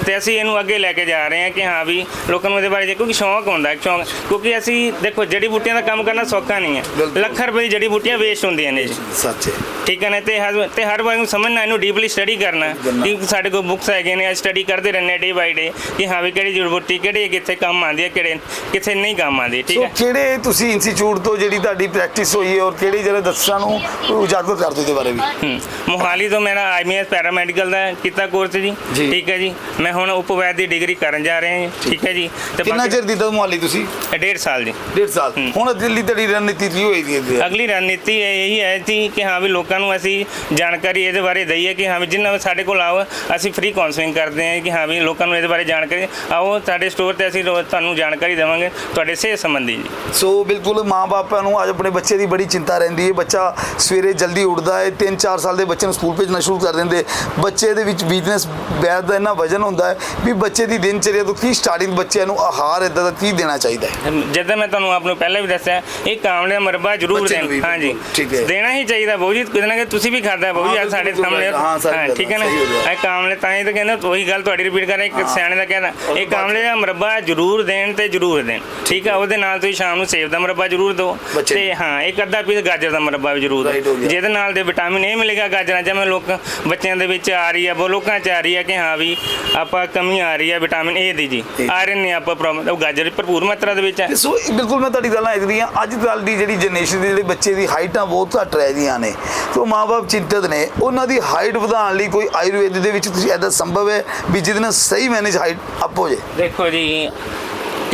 ਤੇ ਅਸੀਂ ਇਹਨੂੰ ਅੱਗੇ ਲੈ ਕੇ ਜਾ ਰਹੇ ਹਾਂ ਕਿ ਹਾਂ ਵੀ ਲੋਕਾਂ ਨੂੰ ਇਹਦੇ ਬਾਰੇ ਜੇ- ਕਿਉਂਕਿ ਸ਼ੌਂਕ ਹੁੰਦਾ ਕਿਉਂਕਿ ਅਸੀਂ ਦੇਖੋ ਜੜੀ ਬੂਟੀਆਂ ਦਾ ਕੰਮ ਕਰਨਾ ਸੌਖਾ ਨਹੀਂ ਹੈ ਬਿਲਕੁਲ। ਲੱਖਾਂ ਰੁਪਏ ਦੀ ਜੜੀ ਬੂਟੀਆਂ ਵੇਸਟ ਹੁੰਦੀਆਂ ਨੇ ਜੀ ਸੱਚ ਹੈ ਠੀਕ ਹੈ ਨਾ ਤੇ ਹਰ ਤੇ ਹਰ ਵਾਰ ਨੂੰ ਸਮਝਣਾ ਇਹਨੂੰ ਡੀਪਲੀ ਸਟੱਡੀ ਕਰਨਾ। ਕਿ ਸਾਡੇ ਕੋਲ ਬੁੱਕਸ ਹੈਗੇ ਨੇ ਸਟੱਡੀ ਕਰਦੇ ਰਹਿੰਦੇ ਡੇ ਬਾਈ ਡੇ ਕਿ ਹਾਂ ਵੀ ਕਿਹੜੀ ਜੜੀ ਬੂਟੀ ਕਿਹੜੀ ਕਿੱਥੇ ਕੰਮ ਆਉਂਦੀ ਹੈ ਕਿਹੜੇ ਕਿੱਥੇ ਨਹੀਂ ਕੰਮ ਆਉਂਦੀ ਠੀਕ ਸੋ ਹੈ ਕਿਹੜੇ ਤੁਸੀਂ ਇੰਸਟੀਚਿਊਟ ਤੋਂ ਜਿਹੜੀ ਤੁਹਾਡੀ ਪ੍ਰੈਕਟਿਸ ਹੋਈ ਹੈ ਔਰ ਕਿਹੜੀ ਜਿਹੜੇ ਦਰਸ਼ਕਾਂ ਨੂੰ ਉਜਾਗਰ ਕਰ ਦਿਓ ਇਹਦੇ ਬਾਰੇ ਵੀ ਹੂੰ। ਮੋਹਾਲੀ ਤੋਂ ਮੇਰਾ ਆਈਐਮਐਸ ਪੈਰਾਮੈਡੀਕਲ ਦਾ ਕੀਤਾ ਕੋਰਸ ਜੀ ਜੀ। ਠੀਕ ਹੈ ਜੀ ਮੈਂ ਹੁਣ ਉਪਵੈਦ ਦੀ ਡਿਗਰੀ ਕਰਨ ਜਾ ਰਿਹਾ ਹਾਂ ਜੀ। ਠੀਕ ਹੈ ਜੀ ਤੇ ਕਿੰਨਾ ਚਿਰ ਦਿੱਤਾ ਮੁਹਾਲੀ ਤੁਸੀਂ ਇਹ ਡੇਢ ਸਾਲ ਜੀ ਡੇਢ ਸਾਲ ਹੁਣ ਦਿੱਲੀ ਤੁਹਾਡੀ ਰਣਨੀਤੀ ਕੀ ਹੋਈ ਦੀ ਹੈ ਅਗਲੀ ਰਣਨੀਤੀ ਇਹ ਹੈ ਜੀ ਕਿ ਹਾਂ ਵੀ ਲੋਕਾਂ ਨੂੰ ਅਸੀਂ ਜਾਣਕਾਰੀ ਇਹਦੇ ਬਾਰੇ ਦਈਏ ਕਿ ਹਾਂ ਵੀ ਜਿੰਨਾ ਸਾਡੇ ਕੋਲ ਆਓ ਅਸੀਂ ਫ੍ਰੀ ਕਾਉਂਸਲਿੰਗ ਕਰਦੇ ਹਾਂ ਕਿ ਹਾਂ ਵੀ ਲੋਕਾਂ ਨੂੰ ਇਹਦੇ ਬਾਰੇ ਜਾਣਕਾਰੀ ਆਓ ਸਾਡੇ ਸਟੋਰ ਤੇ ਅਸੀਂ ਤੁਹਾਨੂੰ ਜਾਣਕਾਰੀ ਦੇਵਾਂਗੇ ਤੁਹਾਡੇ ਸਿਹਤ ਸੰਬੰਧੀ ਜੀ। ਸੋ ਬਿਲਕੁਲ ਮਾਪਿਆਂ ਨੂੰ ਅੱਜ ਆਪਣੇ ਬੱਚੇ ਦੀ ਬੜੀ ਚਿੰਤਾ ਰਹਿੰਦੀ ਹੈ। ਬੱਚਾ ਸਵੇਰੇ ਜਲਦੀ ਉੱਠਦਾ ਹੈ 3-4 ਸਾਲ ਦੇ ਬੱਚੇ ਨੂੰ ਸਕੂਲ ਭੇਜਣਾ ਸ਼ੁਰੂ ਕਰ ਦਿੰਦੇ। ਬੱਚੇ ਦੇ ਵਿੱਚ ਵੀਕਨੈਸ ਬੈਦ ਦਾ ਇੰਨਾ ਵਜਨ ਹੁੰਦਾ ਹੈ ਵੀ ਬੱਚੇ ਦੀ ਦਿਨਚਰਿਆ ਤੋਂ ਕੀ ਸਟਾਰਟਿੰਗ ਬੱਚਿਆਂ ਨੂੰ ਆਹਾਰ ਇਦਾਂ ਦਾ ਕੀ ਦੇਣਾ ਚਾਹੀਦਾ ਹੈ? ਜਿੱਦਾਂ ਮੈਂ ਤੁਹਾਨੂੰ ਆਪ ਨੂੰ ਪਹਿਲਾਂ ਵੀ ਦੱਸਿਆ ਇਹ ਕਾਮਲੇ ਦਾ ਮਰਬਾ ਜ਼ਰੂਰ ਬੱਚੇ ਨੂੰ ਦੇਣ। ਹਾਂਜੀ। ਠੀਕ ਹੈ। ਦੇਣਾ ਹੀ ਚਾਹੀਦਾ ਬਹੁ ਜੀ ਕਿਤੇ ਨਾ ਕਿਤੇ ਤੁਸੀਂ ਵੀ ਖਾਦਾ ਬਹੁ ਜੀ ਹਾਂ, ਅੱਜ ਸਾਡੇ ਬਿਲਕੁਲ, ਸਾਹਮਣੇ ਹਾਂ, ਸਾਰੀ ਗੱਲ, ਠੀਕ ਹੈ ਨਾ? ਸਹੀ ਹੋ ਗਿਆ। ਇਹ ਕਾਮਲੇ ਤਾਂ ਹੀ ਤਾਂ ਕਹਿੰਦਾ ਉਹੀ ਗੱਲ ਤੁਹਾਡੀ ਰਿਪੀਟ ਕਰ ਰਿਹਾ ਇੱਕ ਸਿਆਣੇ ਦਾ ਕਹਿਣਾ ਇਹ ਕਾਮਲੇ ਦਾ ਮਰਬਾ ਜ਼ਰੂਰ ਦੇਣ ਤੇ ਜ਼ਰੂਰ ਦੇਣ ਠੀਕ ਹੈ? ਉਹਦੇ ਨਾਲ ਤੁਸੀਂ ਸ਼ਾਮ ਨੂੰ ਸੇਬ ਦਾ ਮਰਬਾ ਜ਼ਰੂਰ ਦਿਓ। ਬੱਚੇ ਤੇ ਹਾਂ ਇੱਕ ਅੱਧਾ ਪੀਸ ਗਾਜਰ ਦਾ ਮਰਬਾ ਵੀ ਜ਼ਰੂਰ Right ਹੋ ਦਿਓ ਗਿਆ। ਜਿਹਦੇ ਨਾਲ ਦੇ ਵਿਟਾਮਿਨ ਇਹ ਮਿਲੇਗਾ ਗਾਜਰਾਂ ਜਿਵੇਂ ਲੋਕ ਬੱਚਿਆਂ ਦੇ ਵਿੱਚ ਆ ਰਹੀ ਹੈ ਬੋ ਲੋਕਾਂ ਚ ਆ ਰਹੀ ਹੈ ਕਿ ਹਾਂ ਵੀ ਆਪਾਂ ਕਮੀ ਆ ਰਹੀ ਹੈ ਵਿਟਾਮਿਨ ਏ ਦੀ ਜੀ। ਜੀ। ਆਇਰਨ ਨੇ ਆਪਾਂ ਪ੍ਰੋਬਲਮ ਉਹ ਗਾਜਰ ਭਰਪੂਰ ਮਾਤਰਾ ਦੇ ਵਿੱਚ ਹੈ। ਤੇ ਸੋ ਇਹ ਬਿਲਕੁਲ ਮੈਂ ਤੁਹਾਡੀ ਗੱਲ ਨਾਲ ਐਗਰੀ ਅੱਜ ਕੱਲ ਦੀ ਜਿਹੜੀ ਜਨਰੇਸ਼ਨ ਦੇ ਜਿਹੜੇ ਬੱਚੇ ਦੀ ਹਾਈਟਾਂ ਬਹੁਤ ਘੱਟ ਰਹਿ ਗਈਆਂ ਨੇ। ਤੋਂ ਮਾਪੇ ਚਿੰਤਤ ਨੇ। ਉਹਨਾਂ ਦੀ ਹਾਈਟ ਵਧਾਉਣ ਲਈ ਕੋਈ ਆਯੁਰਵੇਦ ਦੇ ਵਿੱਚ ਤੁਸੀਂ ਐਦਾ ਸੰਭਵ ਹੈ ਵੀ ਜਿਹਦੇ ਨਾਲ ਸਹੀ ਮੈਨੇਜ ਹਾਈਟ ਅਪ ਹੋ ਜੇ ਦੇਖੋ ਜੀ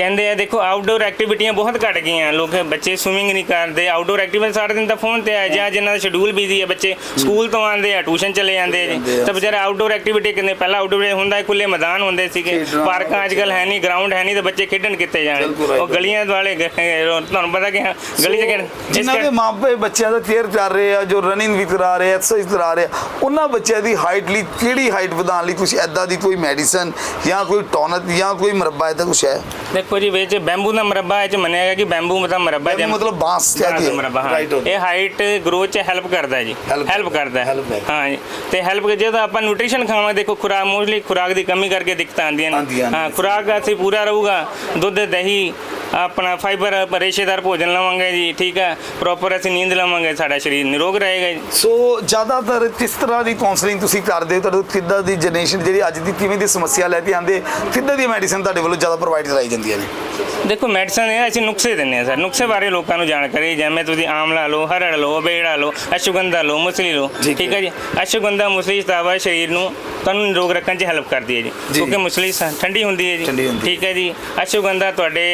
ਕਹਿੰਦੇ ਆ ਦੇਖੋ ਆਊਟਡੋਰ ਐਕਟੀਵਿਟੀਆਂ ਬਹੁਤ ਘਟ ਗਈਆਂ। ਲੋਕ ਬੱਚੇ ਸਵਿਮਿੰਗ ਨਹੀਂ ਕਰਦੇ। ਆਊਟਡੋਰ ਐਕਟੀਵਿਟੀ ਸਾਰਾ ਦਿਨ ਤਾਂ ਫੋਨ ਤੇ ਆ ਜਾਂ ਜਿਨ੍ਹਾਂ ਦਾ ਸ਼ਡਿਊਲ ਬਿਜ਼ੀ ਹੈ ਬੱਚੇ ਸਕੂਲ ਤੋਂ ਆਉਂਦੇ ਆ ਟਿਊਸ਼ਨ ਚਲੇ ਜਾਂਦੇ ਜੀ। ਤਾਂ ਵਿਚਾਰੇ ਆਊਟਡੋਰ ਐਕਟੀਵਿਟੀ ਕਿੰਨੇ ਪਹਿਲਾਂ ਆਊਟਡੋਰ ਹੁੰਦਾ ਖੁੱਲੇ ਮੈਦਾਨ ਹੁੰਦੇ ਸੀਗੇ। ਪਾਰਕਾਂ ਅੱਜ ਕੱਲ ਹੈ ਨਹੀਂ ਗਰਾਊਂਡ ਹੈ ਨਹੀਂ ਤਾਂ ਬੱਚੇ ਖੇਡਣ ਕਿੱਥੇ ਜਾਣ? ਉਹ ਗਲੀਆਂ ਵਾਲੇ ਤੁਹਾਨੂੰ ਪਤਾ ਕਿ ਹਾਂ, ਗਲੀ 'ਚ ਖੇਡ ਜਿਨ੍ਹਾਂ ਦੇ ਮਾਪੇ ਬੱਚਿਆਂ ਦਾ ਕੇਅਰ ਕਰ ਰਹੇ ਆ ਜੋ ਰਨਿੰਗ ਵੀ ਕਰਾ ਰਹੇ ਆ ਐਕਸਰਸਾਈਜ਼ ਕਰਾ ਰਹੇ ਆ ਉਹਨਾਂ ਬੱਚਿਆਂ ਦੀ ਹਾਈਟ ਲਈ ਕਿਹੜੀ ਹਾਈਟ ਵਧਾਉਣ ਲਈ ਤੁਸੀਂ ਐਦਾਂ ਦੀ ਕੋਈ ਮੈਡੀਸਨ ਜਾਂ ਕੋਈ ਟੌਨਿਕ ਜਾਂ ਕੋਈ ਮੁਰੱਬਾ ਐਦਾਂ ਕੁਛ ਹੈ? ਦੇਖੋ ਜੀ ਵਿੱਚ ਬੈਂਬੂ ਦਾ ਮਰਬਾ ਇਹ ਚ ਮੰਨਿਆ ਗਿਆ ਕਿ ਬੈਂਬੂ ਦਾ ਮਰਬਾ ਬੈਂਬੂ ਮਤਲਬ ਬਾਂਸ ਕਹਿ ਬਾਂਸ ਕੇ ਦਾ ਮੁਰੱਬਾ ਹਾਂ। ਹੋ। ਇਹ ਹਾਈਟ ਗਰੋਥ ਚ ਹੈਲਪ ਕਰਦਾ ਹੈ ਜੀ। ਹੈਲਪ ਕਰਦਾ ਹੈ ਹੈ। ਹਾਂ ਜੀ। ਤੇ ਹੈਲਪ ਜਦੋਂ ਆਪਾਂ ਨਿਊਟ੍ਰੀਸ਼ਨ ਖਾਵਾਂਗੇ ਦੇਖੋ ਖੁਰਾਕ ਮੋਸਟਲੀ ਖੁਰਾਕ ਦੀ ਕਮੀ ਕਰਕੇ ਦਿੱਕਤਾਂ ਆਉਂਦੀਆਂ ਨੇ। ਹਾਂ ਖੁਰਾਕ ਅਸੀਂ ਪੂਰਾ ਰਹੂਗਾ। ਦੁੱਧ ਦਹੀਂ ਆਪਣਾ ਫਾਈਬਰ ਰੇਸ਼ੇਦਾਰ ਭੋਜਨ ਲਵਾਂਗੇ ਜੀ ਠੀਕ ਹੈ। ਪ੍ਰੋਪਰ ਅਸੀਂ ਨੀਂਦ ਲਵਾਂਗੇ ਸਾਡਾ ਸਰੀਰ ਨਿਰੋਗ ਰਹੇਗਾ ਜੀ। ਸੋ ਜ਼ਿਆਦਾਤਰ ਕਿਸ ਤਰ੍ਹਾਂ ਦੀ ਕਾਉਂਸਲਿੰਗ ਤੁਸੀਂ ਕਰਦੇ ਹੋ? ਤੁਹਾਡੇ ਕਿੱਦਾਂ ਦੀ ਜਨਰੇਸ਼ਨ ਜਿਹੜੀ ਅੱਜ ਦੀ ਕਿਵੇਂ ਦੀ ਸਮੱਸਿਆ ਲੈ ਕੇ ਆਉਂਦੇ ਕਿੱਦਾਂ ਦੀ ਮੈਡੀਸਨ ਤੁਹਾਡੇ ਵੱਲੋਂ ਜ਼ਿਆਦਾ ਪ੍ਰੋਵਾਈਡ ਕਰਾਈ ਜਾਂਦੀਆਂ ਨੇ। ਦੇਖੋ ਮੈਡੀਸਨ ਇਹ ਅਸੀਂ ਨੁਕਸੇ ਦਿੰਦੇ ਹਾਂ ਸਰ। ਨੁਕਸੇ ਬਾਰੇ ਲੋਕਾਂ ਨੂੰ ਜਾਣਕਾਰੀ ਜਿਵੇਂ ਤੁਸੀਂ ਆਮਲਾ ਲਓ ਹਰੜ ਲਓ ਬੇੜਾ ਲਓ ਅਸ਼ੁਗੰਧਾ ਲਓ ਮੁਸਲੀ ਲਓ ਠੀਕ ਹੈ। ਜੀ? ਅਸ਼ੁਗੰਧਾ ਮੁਸਲੀ ਸਤਾਵਾ ਸਰੀਰ ਨੂੰ ਤੁਹਾਨੂੰ ਨਿਰੋਗ ਰੱਖਣ 'ਚ ਹੈਲਪ ਕਰਦੀ ਹੈ ਜੀ। ਕਿਉਂਕਿ ਮੁਸਲੀ ਠੰਡੀ ਹੁੰਦੀ ਹੈ ਜੀ। ਠੀਕ ਹੈ ਜੀ? ਅਸ਼ੁਗੰਧਾ ਤੁਹਾਡੇ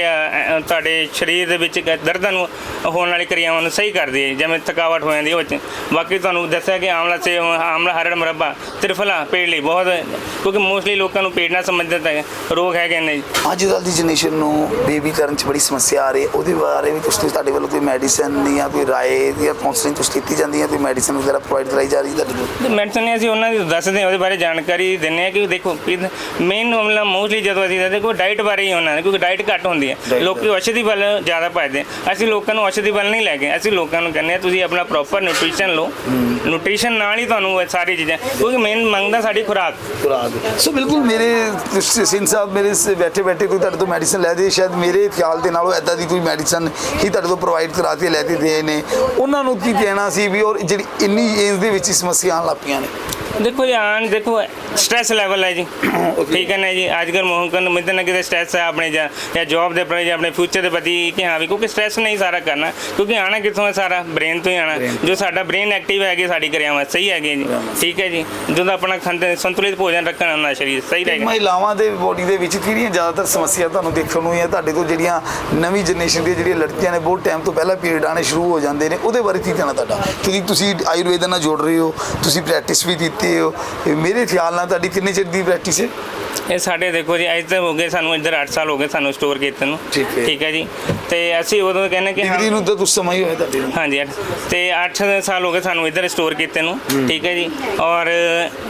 ਤੁਹਾਡੇ ਸਰੀਰ ਦੇ ਵਿੱਚ ਦਰਦਾਂ ਨੂੰ ਹੋਣ ਵਾਲੀ ਕਿਰਿਆਵਾਂ ਨੂੰ ਸਹੀ ਕਰਦੀ ਹੈ ਜਿਵੇਂ ਥਕਾਵਟ ਹੋ ਜਾਂਦੀ ਹੈ ਉਹ 'ਚ। ਬਾਕੀ ਤੁਹਾਨੂੰ ਦੱਸਿਆ ਕਿ ਆਮਲਾ ਸੇ ਆਮਲਾ ਹਰੜ ਮੁਰੱਬਾ ਤ੍ਰਿਫਲਾ ਪੇਟ ਲਈ ਬਹੁਤ ਕਿਉਂਕਿ ਮੋਸਟਲੀ ਲੋਕਾਂ ਨੂੰ ਪੇਟ ਨਾਲ ਸੰਬੰਧਿਤ ਹੈ ਰੋਗ ਨੇ ਜੀ। ਅੱਜ ਕੱਲ੍ਹ ਦੀ ਜਨਰੇਸ਼ਨ ਨੂੰ ਬੇਬੀ ਕਰਨ 'ਚ ਬੜੀ ਸਮੱਸਿਆ ਆ ਰਹੀ ਹੈ। ਉਹਦੇ ਬਾਰੇ ਵੀ ਤੁਸੀਂ ਤੁਹਾਡੇ ਵੱਲੋਂ ਕੋਈ ਮੈਡੀਸਨ ਜਾਂ ਕੋਈ ਰਾਏ ਜਾਂ ਕਾਉਂਸਲਿੰਗ ਕੁਛ ਕੀਤੀ ਜਾਂਦੀ ਹੈ? ਕੋਈ ਮੈਡੀਸਨ ਵਗੈਰਾ ਪ੍ਰੋਵਾਈਡ ਕਰਾਈ ਜਾ ਰਹੀ ਹੈ ਤੁਹਾਡੇ ਕੋਲ ਮੈਡੀਸਨ ਅਸੀਂ ਉਹਨਾਂ ਨੂੰ ਦੱਸਦੇ ਹਾਂ ਉਹਦੇ ਬਾਰੇ ਜਾਣਕਾਰੀ ਦਿੰਦੇ ਹਾਂ ਕਿ ਦੇਖੋ ਮੇਨ ਮਾਮਲਾ ਮੋਸਟਲੀ ਜਦੋਂ ਅਸੀਂ ਦੱਸਦੇ ਦੇਖੋ ਡਾਈਟ ਬਾਰੇ ਹੀ ਉਹਨਾਂ ਨੇ ਕਿਉਂਕਿ ਡਾਈਟ ਘੱਟ ਹੁੰਦੀ ਹੈ। ਲੋਕੀ ਔਸ਼ਧੀ ਵੱਲ ਜ਼ਿਆਦਾ ਭੱਜਦੇ ਅਸੀਂ ਲੋਕਾਂ ਨੂੰ ਔਸ਼ਧੀ ਵੱਲ ਨਹੀਂ ਲੈ ਕੇ ਅਸੀਂ ਲੋਕਾਂ ਨੂੰ ਕਹਿੰਦੇ ਹਾਂ ਤੁਸੀਂ ਆਪਣਾ ਪ੍ਰੋਪਰ ਨਿਊਟ੍ਰੀਸ਼ਨ ਲਓ। ਨਿਊਟ੍ਰੀਸ਼ਨ ਨਾਲ ਹੀ ਤੁਹਾਨੂੰ ਇਹ ਸਾਰੀ ਚੀਜ਼ਾਂ ਕਿਉਂਕਿ ਮੇਨ ਮੰਗਦਾ ਸਾਡੀ ਖੁਰਾਕ। ਖੁਰਾਕ। ਸੋ ਬਿਲਕੁਲ ਮੇਰੇ ਸਿੰਘ ਸਾਹਿਬ ਮੇਰੇ ਬੈਠੇ ਬੈਠੇ ਕੋਈ ਤੁਹਾਡੇ ਤੋਂ ਮੈਡੀਸਨ ਲੈ ਦੇ ਸ਼ਾਇਦ ਮੇਰੇ ਖਿਆਲ ਦੇ ਨਾਲੋਂ ਐਦਾਂ ਦੀ ਕੋਈ ਮੈਡੀਸਨ ਹੀ ਤੁਹਾਡੇ ਤੋਂ ਪ੍ਰੋਵਾਈਡ ਕਰਾ ਕੇ ਲੈ ਕੇ ਦੇ ਨੇ। ਉਹਨਾਂ ਨੂੰ ਕੀ ਕਹਿਣਾ ਸੀ ਵੀ ਔਰ ਜਿਹੜੀ ਇੰਨੀ ਏਜ ਦੇ ਵਿੱਚ ਸਮੱਸਿਆ ਪਈਆਂ ਨੇ? ਦੇਖੋ ਜੀ ਆਨ ਦੇਖੋ ਸਟ੍ਰੈਸ ਲੈਵਲ ਹੈ ਜੀ। ਠੀਕ ਹੈ ਨਾ ਜੀ? ਅੱਜ ਕੱਲ ਮੋਹਨ ਮਿਲਦੇ ਨਾ ਕਿਤੇ ਸਟ੍ਰੈਸ ਹੈ ਆਪਣੇ ਜਾਂ ਜਾਂ ਜੌਬ ਦੇ ਪ੍ਰਤੀ ਜਾਂ ਆਪਣੇ ਫਿਊਚਰ ਦੇ ਪ੍ਰਤੀ ਕਿ ਹਾਂ ਵੀ ਕਿਉਂਕਿ ਸਟ੍ਰੈਸ ਨਹੀਂ ਸਾਰਾ ਕਰਨਾ ਕਿਉਂਕਿ ਆਣਾ ਕਿੱਥੋਂ ਹੈ ਸਾਰਾ? ਬ੍ਰੇਨ ਤੋਂ ਹੀ ਆਣਾ ਜੋ ਸਾਡਾ ਬ੍ਰੇਨ ਐਕਟਿਵ ਹੈਗੇ ਸਾਡੀ ਕਿਰਿਆਵਾਂ ਸਹੀ ਹੈਗੇ ਜੀ। ਠੀਕ ਹੈ ਜੀ? ਜਦੋਂ ਆਪਣਾ ਖਾਂਦੇ ਸੰਤੁਲਿਤ ਭੋਜਨ ਰੱਖਣਾ ਹੁੰਦਾ ਸਰੀਰ ਸਹੀ ਰਹੇਗਾ। ਮਹਿਲਾਵਾਂ ਦੇ ਬੋਡੀ ਦੇ ਵਿੱਚ ਕਿਹੜੀਆਂ ਜ਼ਿਆਦਾਤਰ ਸਮੱਸਿਆ ਤੁਹਾਨੂੰ ਦੇਖਣ ਨੂੰ ਜਾਂ ਤੁਹਾਡੇ ਕੋਲ ਜਿਹੜੀਆਂ ਨਵੀਂ ਜਨਰੇਸ਼ਨ ਦੀਆਂ ਜਿਹੜੀਆਂ ਲੜਕੀਆਂ ਨੇ, ਬਹੁਤ ਟਾਈਮ ਤੋਂ ਪਹਿਲਾਂ ਪੀਰੀਅਡ ਆਣੇ ਸ਼ੁਰੂ ਹੋ ਜਾਂਦੇ ਨੇ, ਉਹਦੇ ਬਾਰੇ ਕੀ ਕਹਿਣਾ ਤੁਹਾਡਾ? ਕਿਉਂਕਿ ਤੁਸੀਂ ਆਯੁਰਵੇਦ ਨਾਲ ਜੋੜ ਰਹੇ ਹੋ, ਤੁਸੀਂ ਪ੍ਰੈਕਟਿਸ ਵੀ ਕੀਤੀ ਹੋ ਮੇਰੇ ਖਿਆਲ ਨਾਲ ਤੁਹਾਡੀ ਕਿੰਨੇ ਚਿਰ ਦੀ ਪ੍ਰੈਕਟਿਸ ਹੈ? ਇਹ ਸਾਡੇ ਦੇਖੋ ਜੀ ਅੱਜ ਤੱਕ ਹੋ ਗਏ ਸਾਨੂੰ ਇੱਧਰ 8 ਸਾਲ ਹੋ ਗਏ ਸਾਨੂੰ ਸਟੋਰ ਕੀਤੇ ਨੂੰ। ਠੀਕ ਹੈ। ਠੀਕ ਹੈ ਜੀ। ਤੇ ਅਸੀਂ ਉਦੋਂ ਕਹਿੰਦੇ ਕਿ ਹਾਂ ਡਿਗਰੀ ਨੂੰ ਤਾਂ ਕੁਝ ਸਮਾਂ ਹੀ ਹੋਇਆ ਤੁਹਾਡੇ ਨੂੰ ਹਾਂਜੀ ਅੱਠ- ਤੇ 8 ਸਾਲ ਹੋ ਗਏ ਸਾਨੂੰ ਇੱਧਰ ਸਟੋਰ ਕੀਤੇ ਨੂੰ। ਠੀਕ ਹੈ ਜੀ। ਔਰ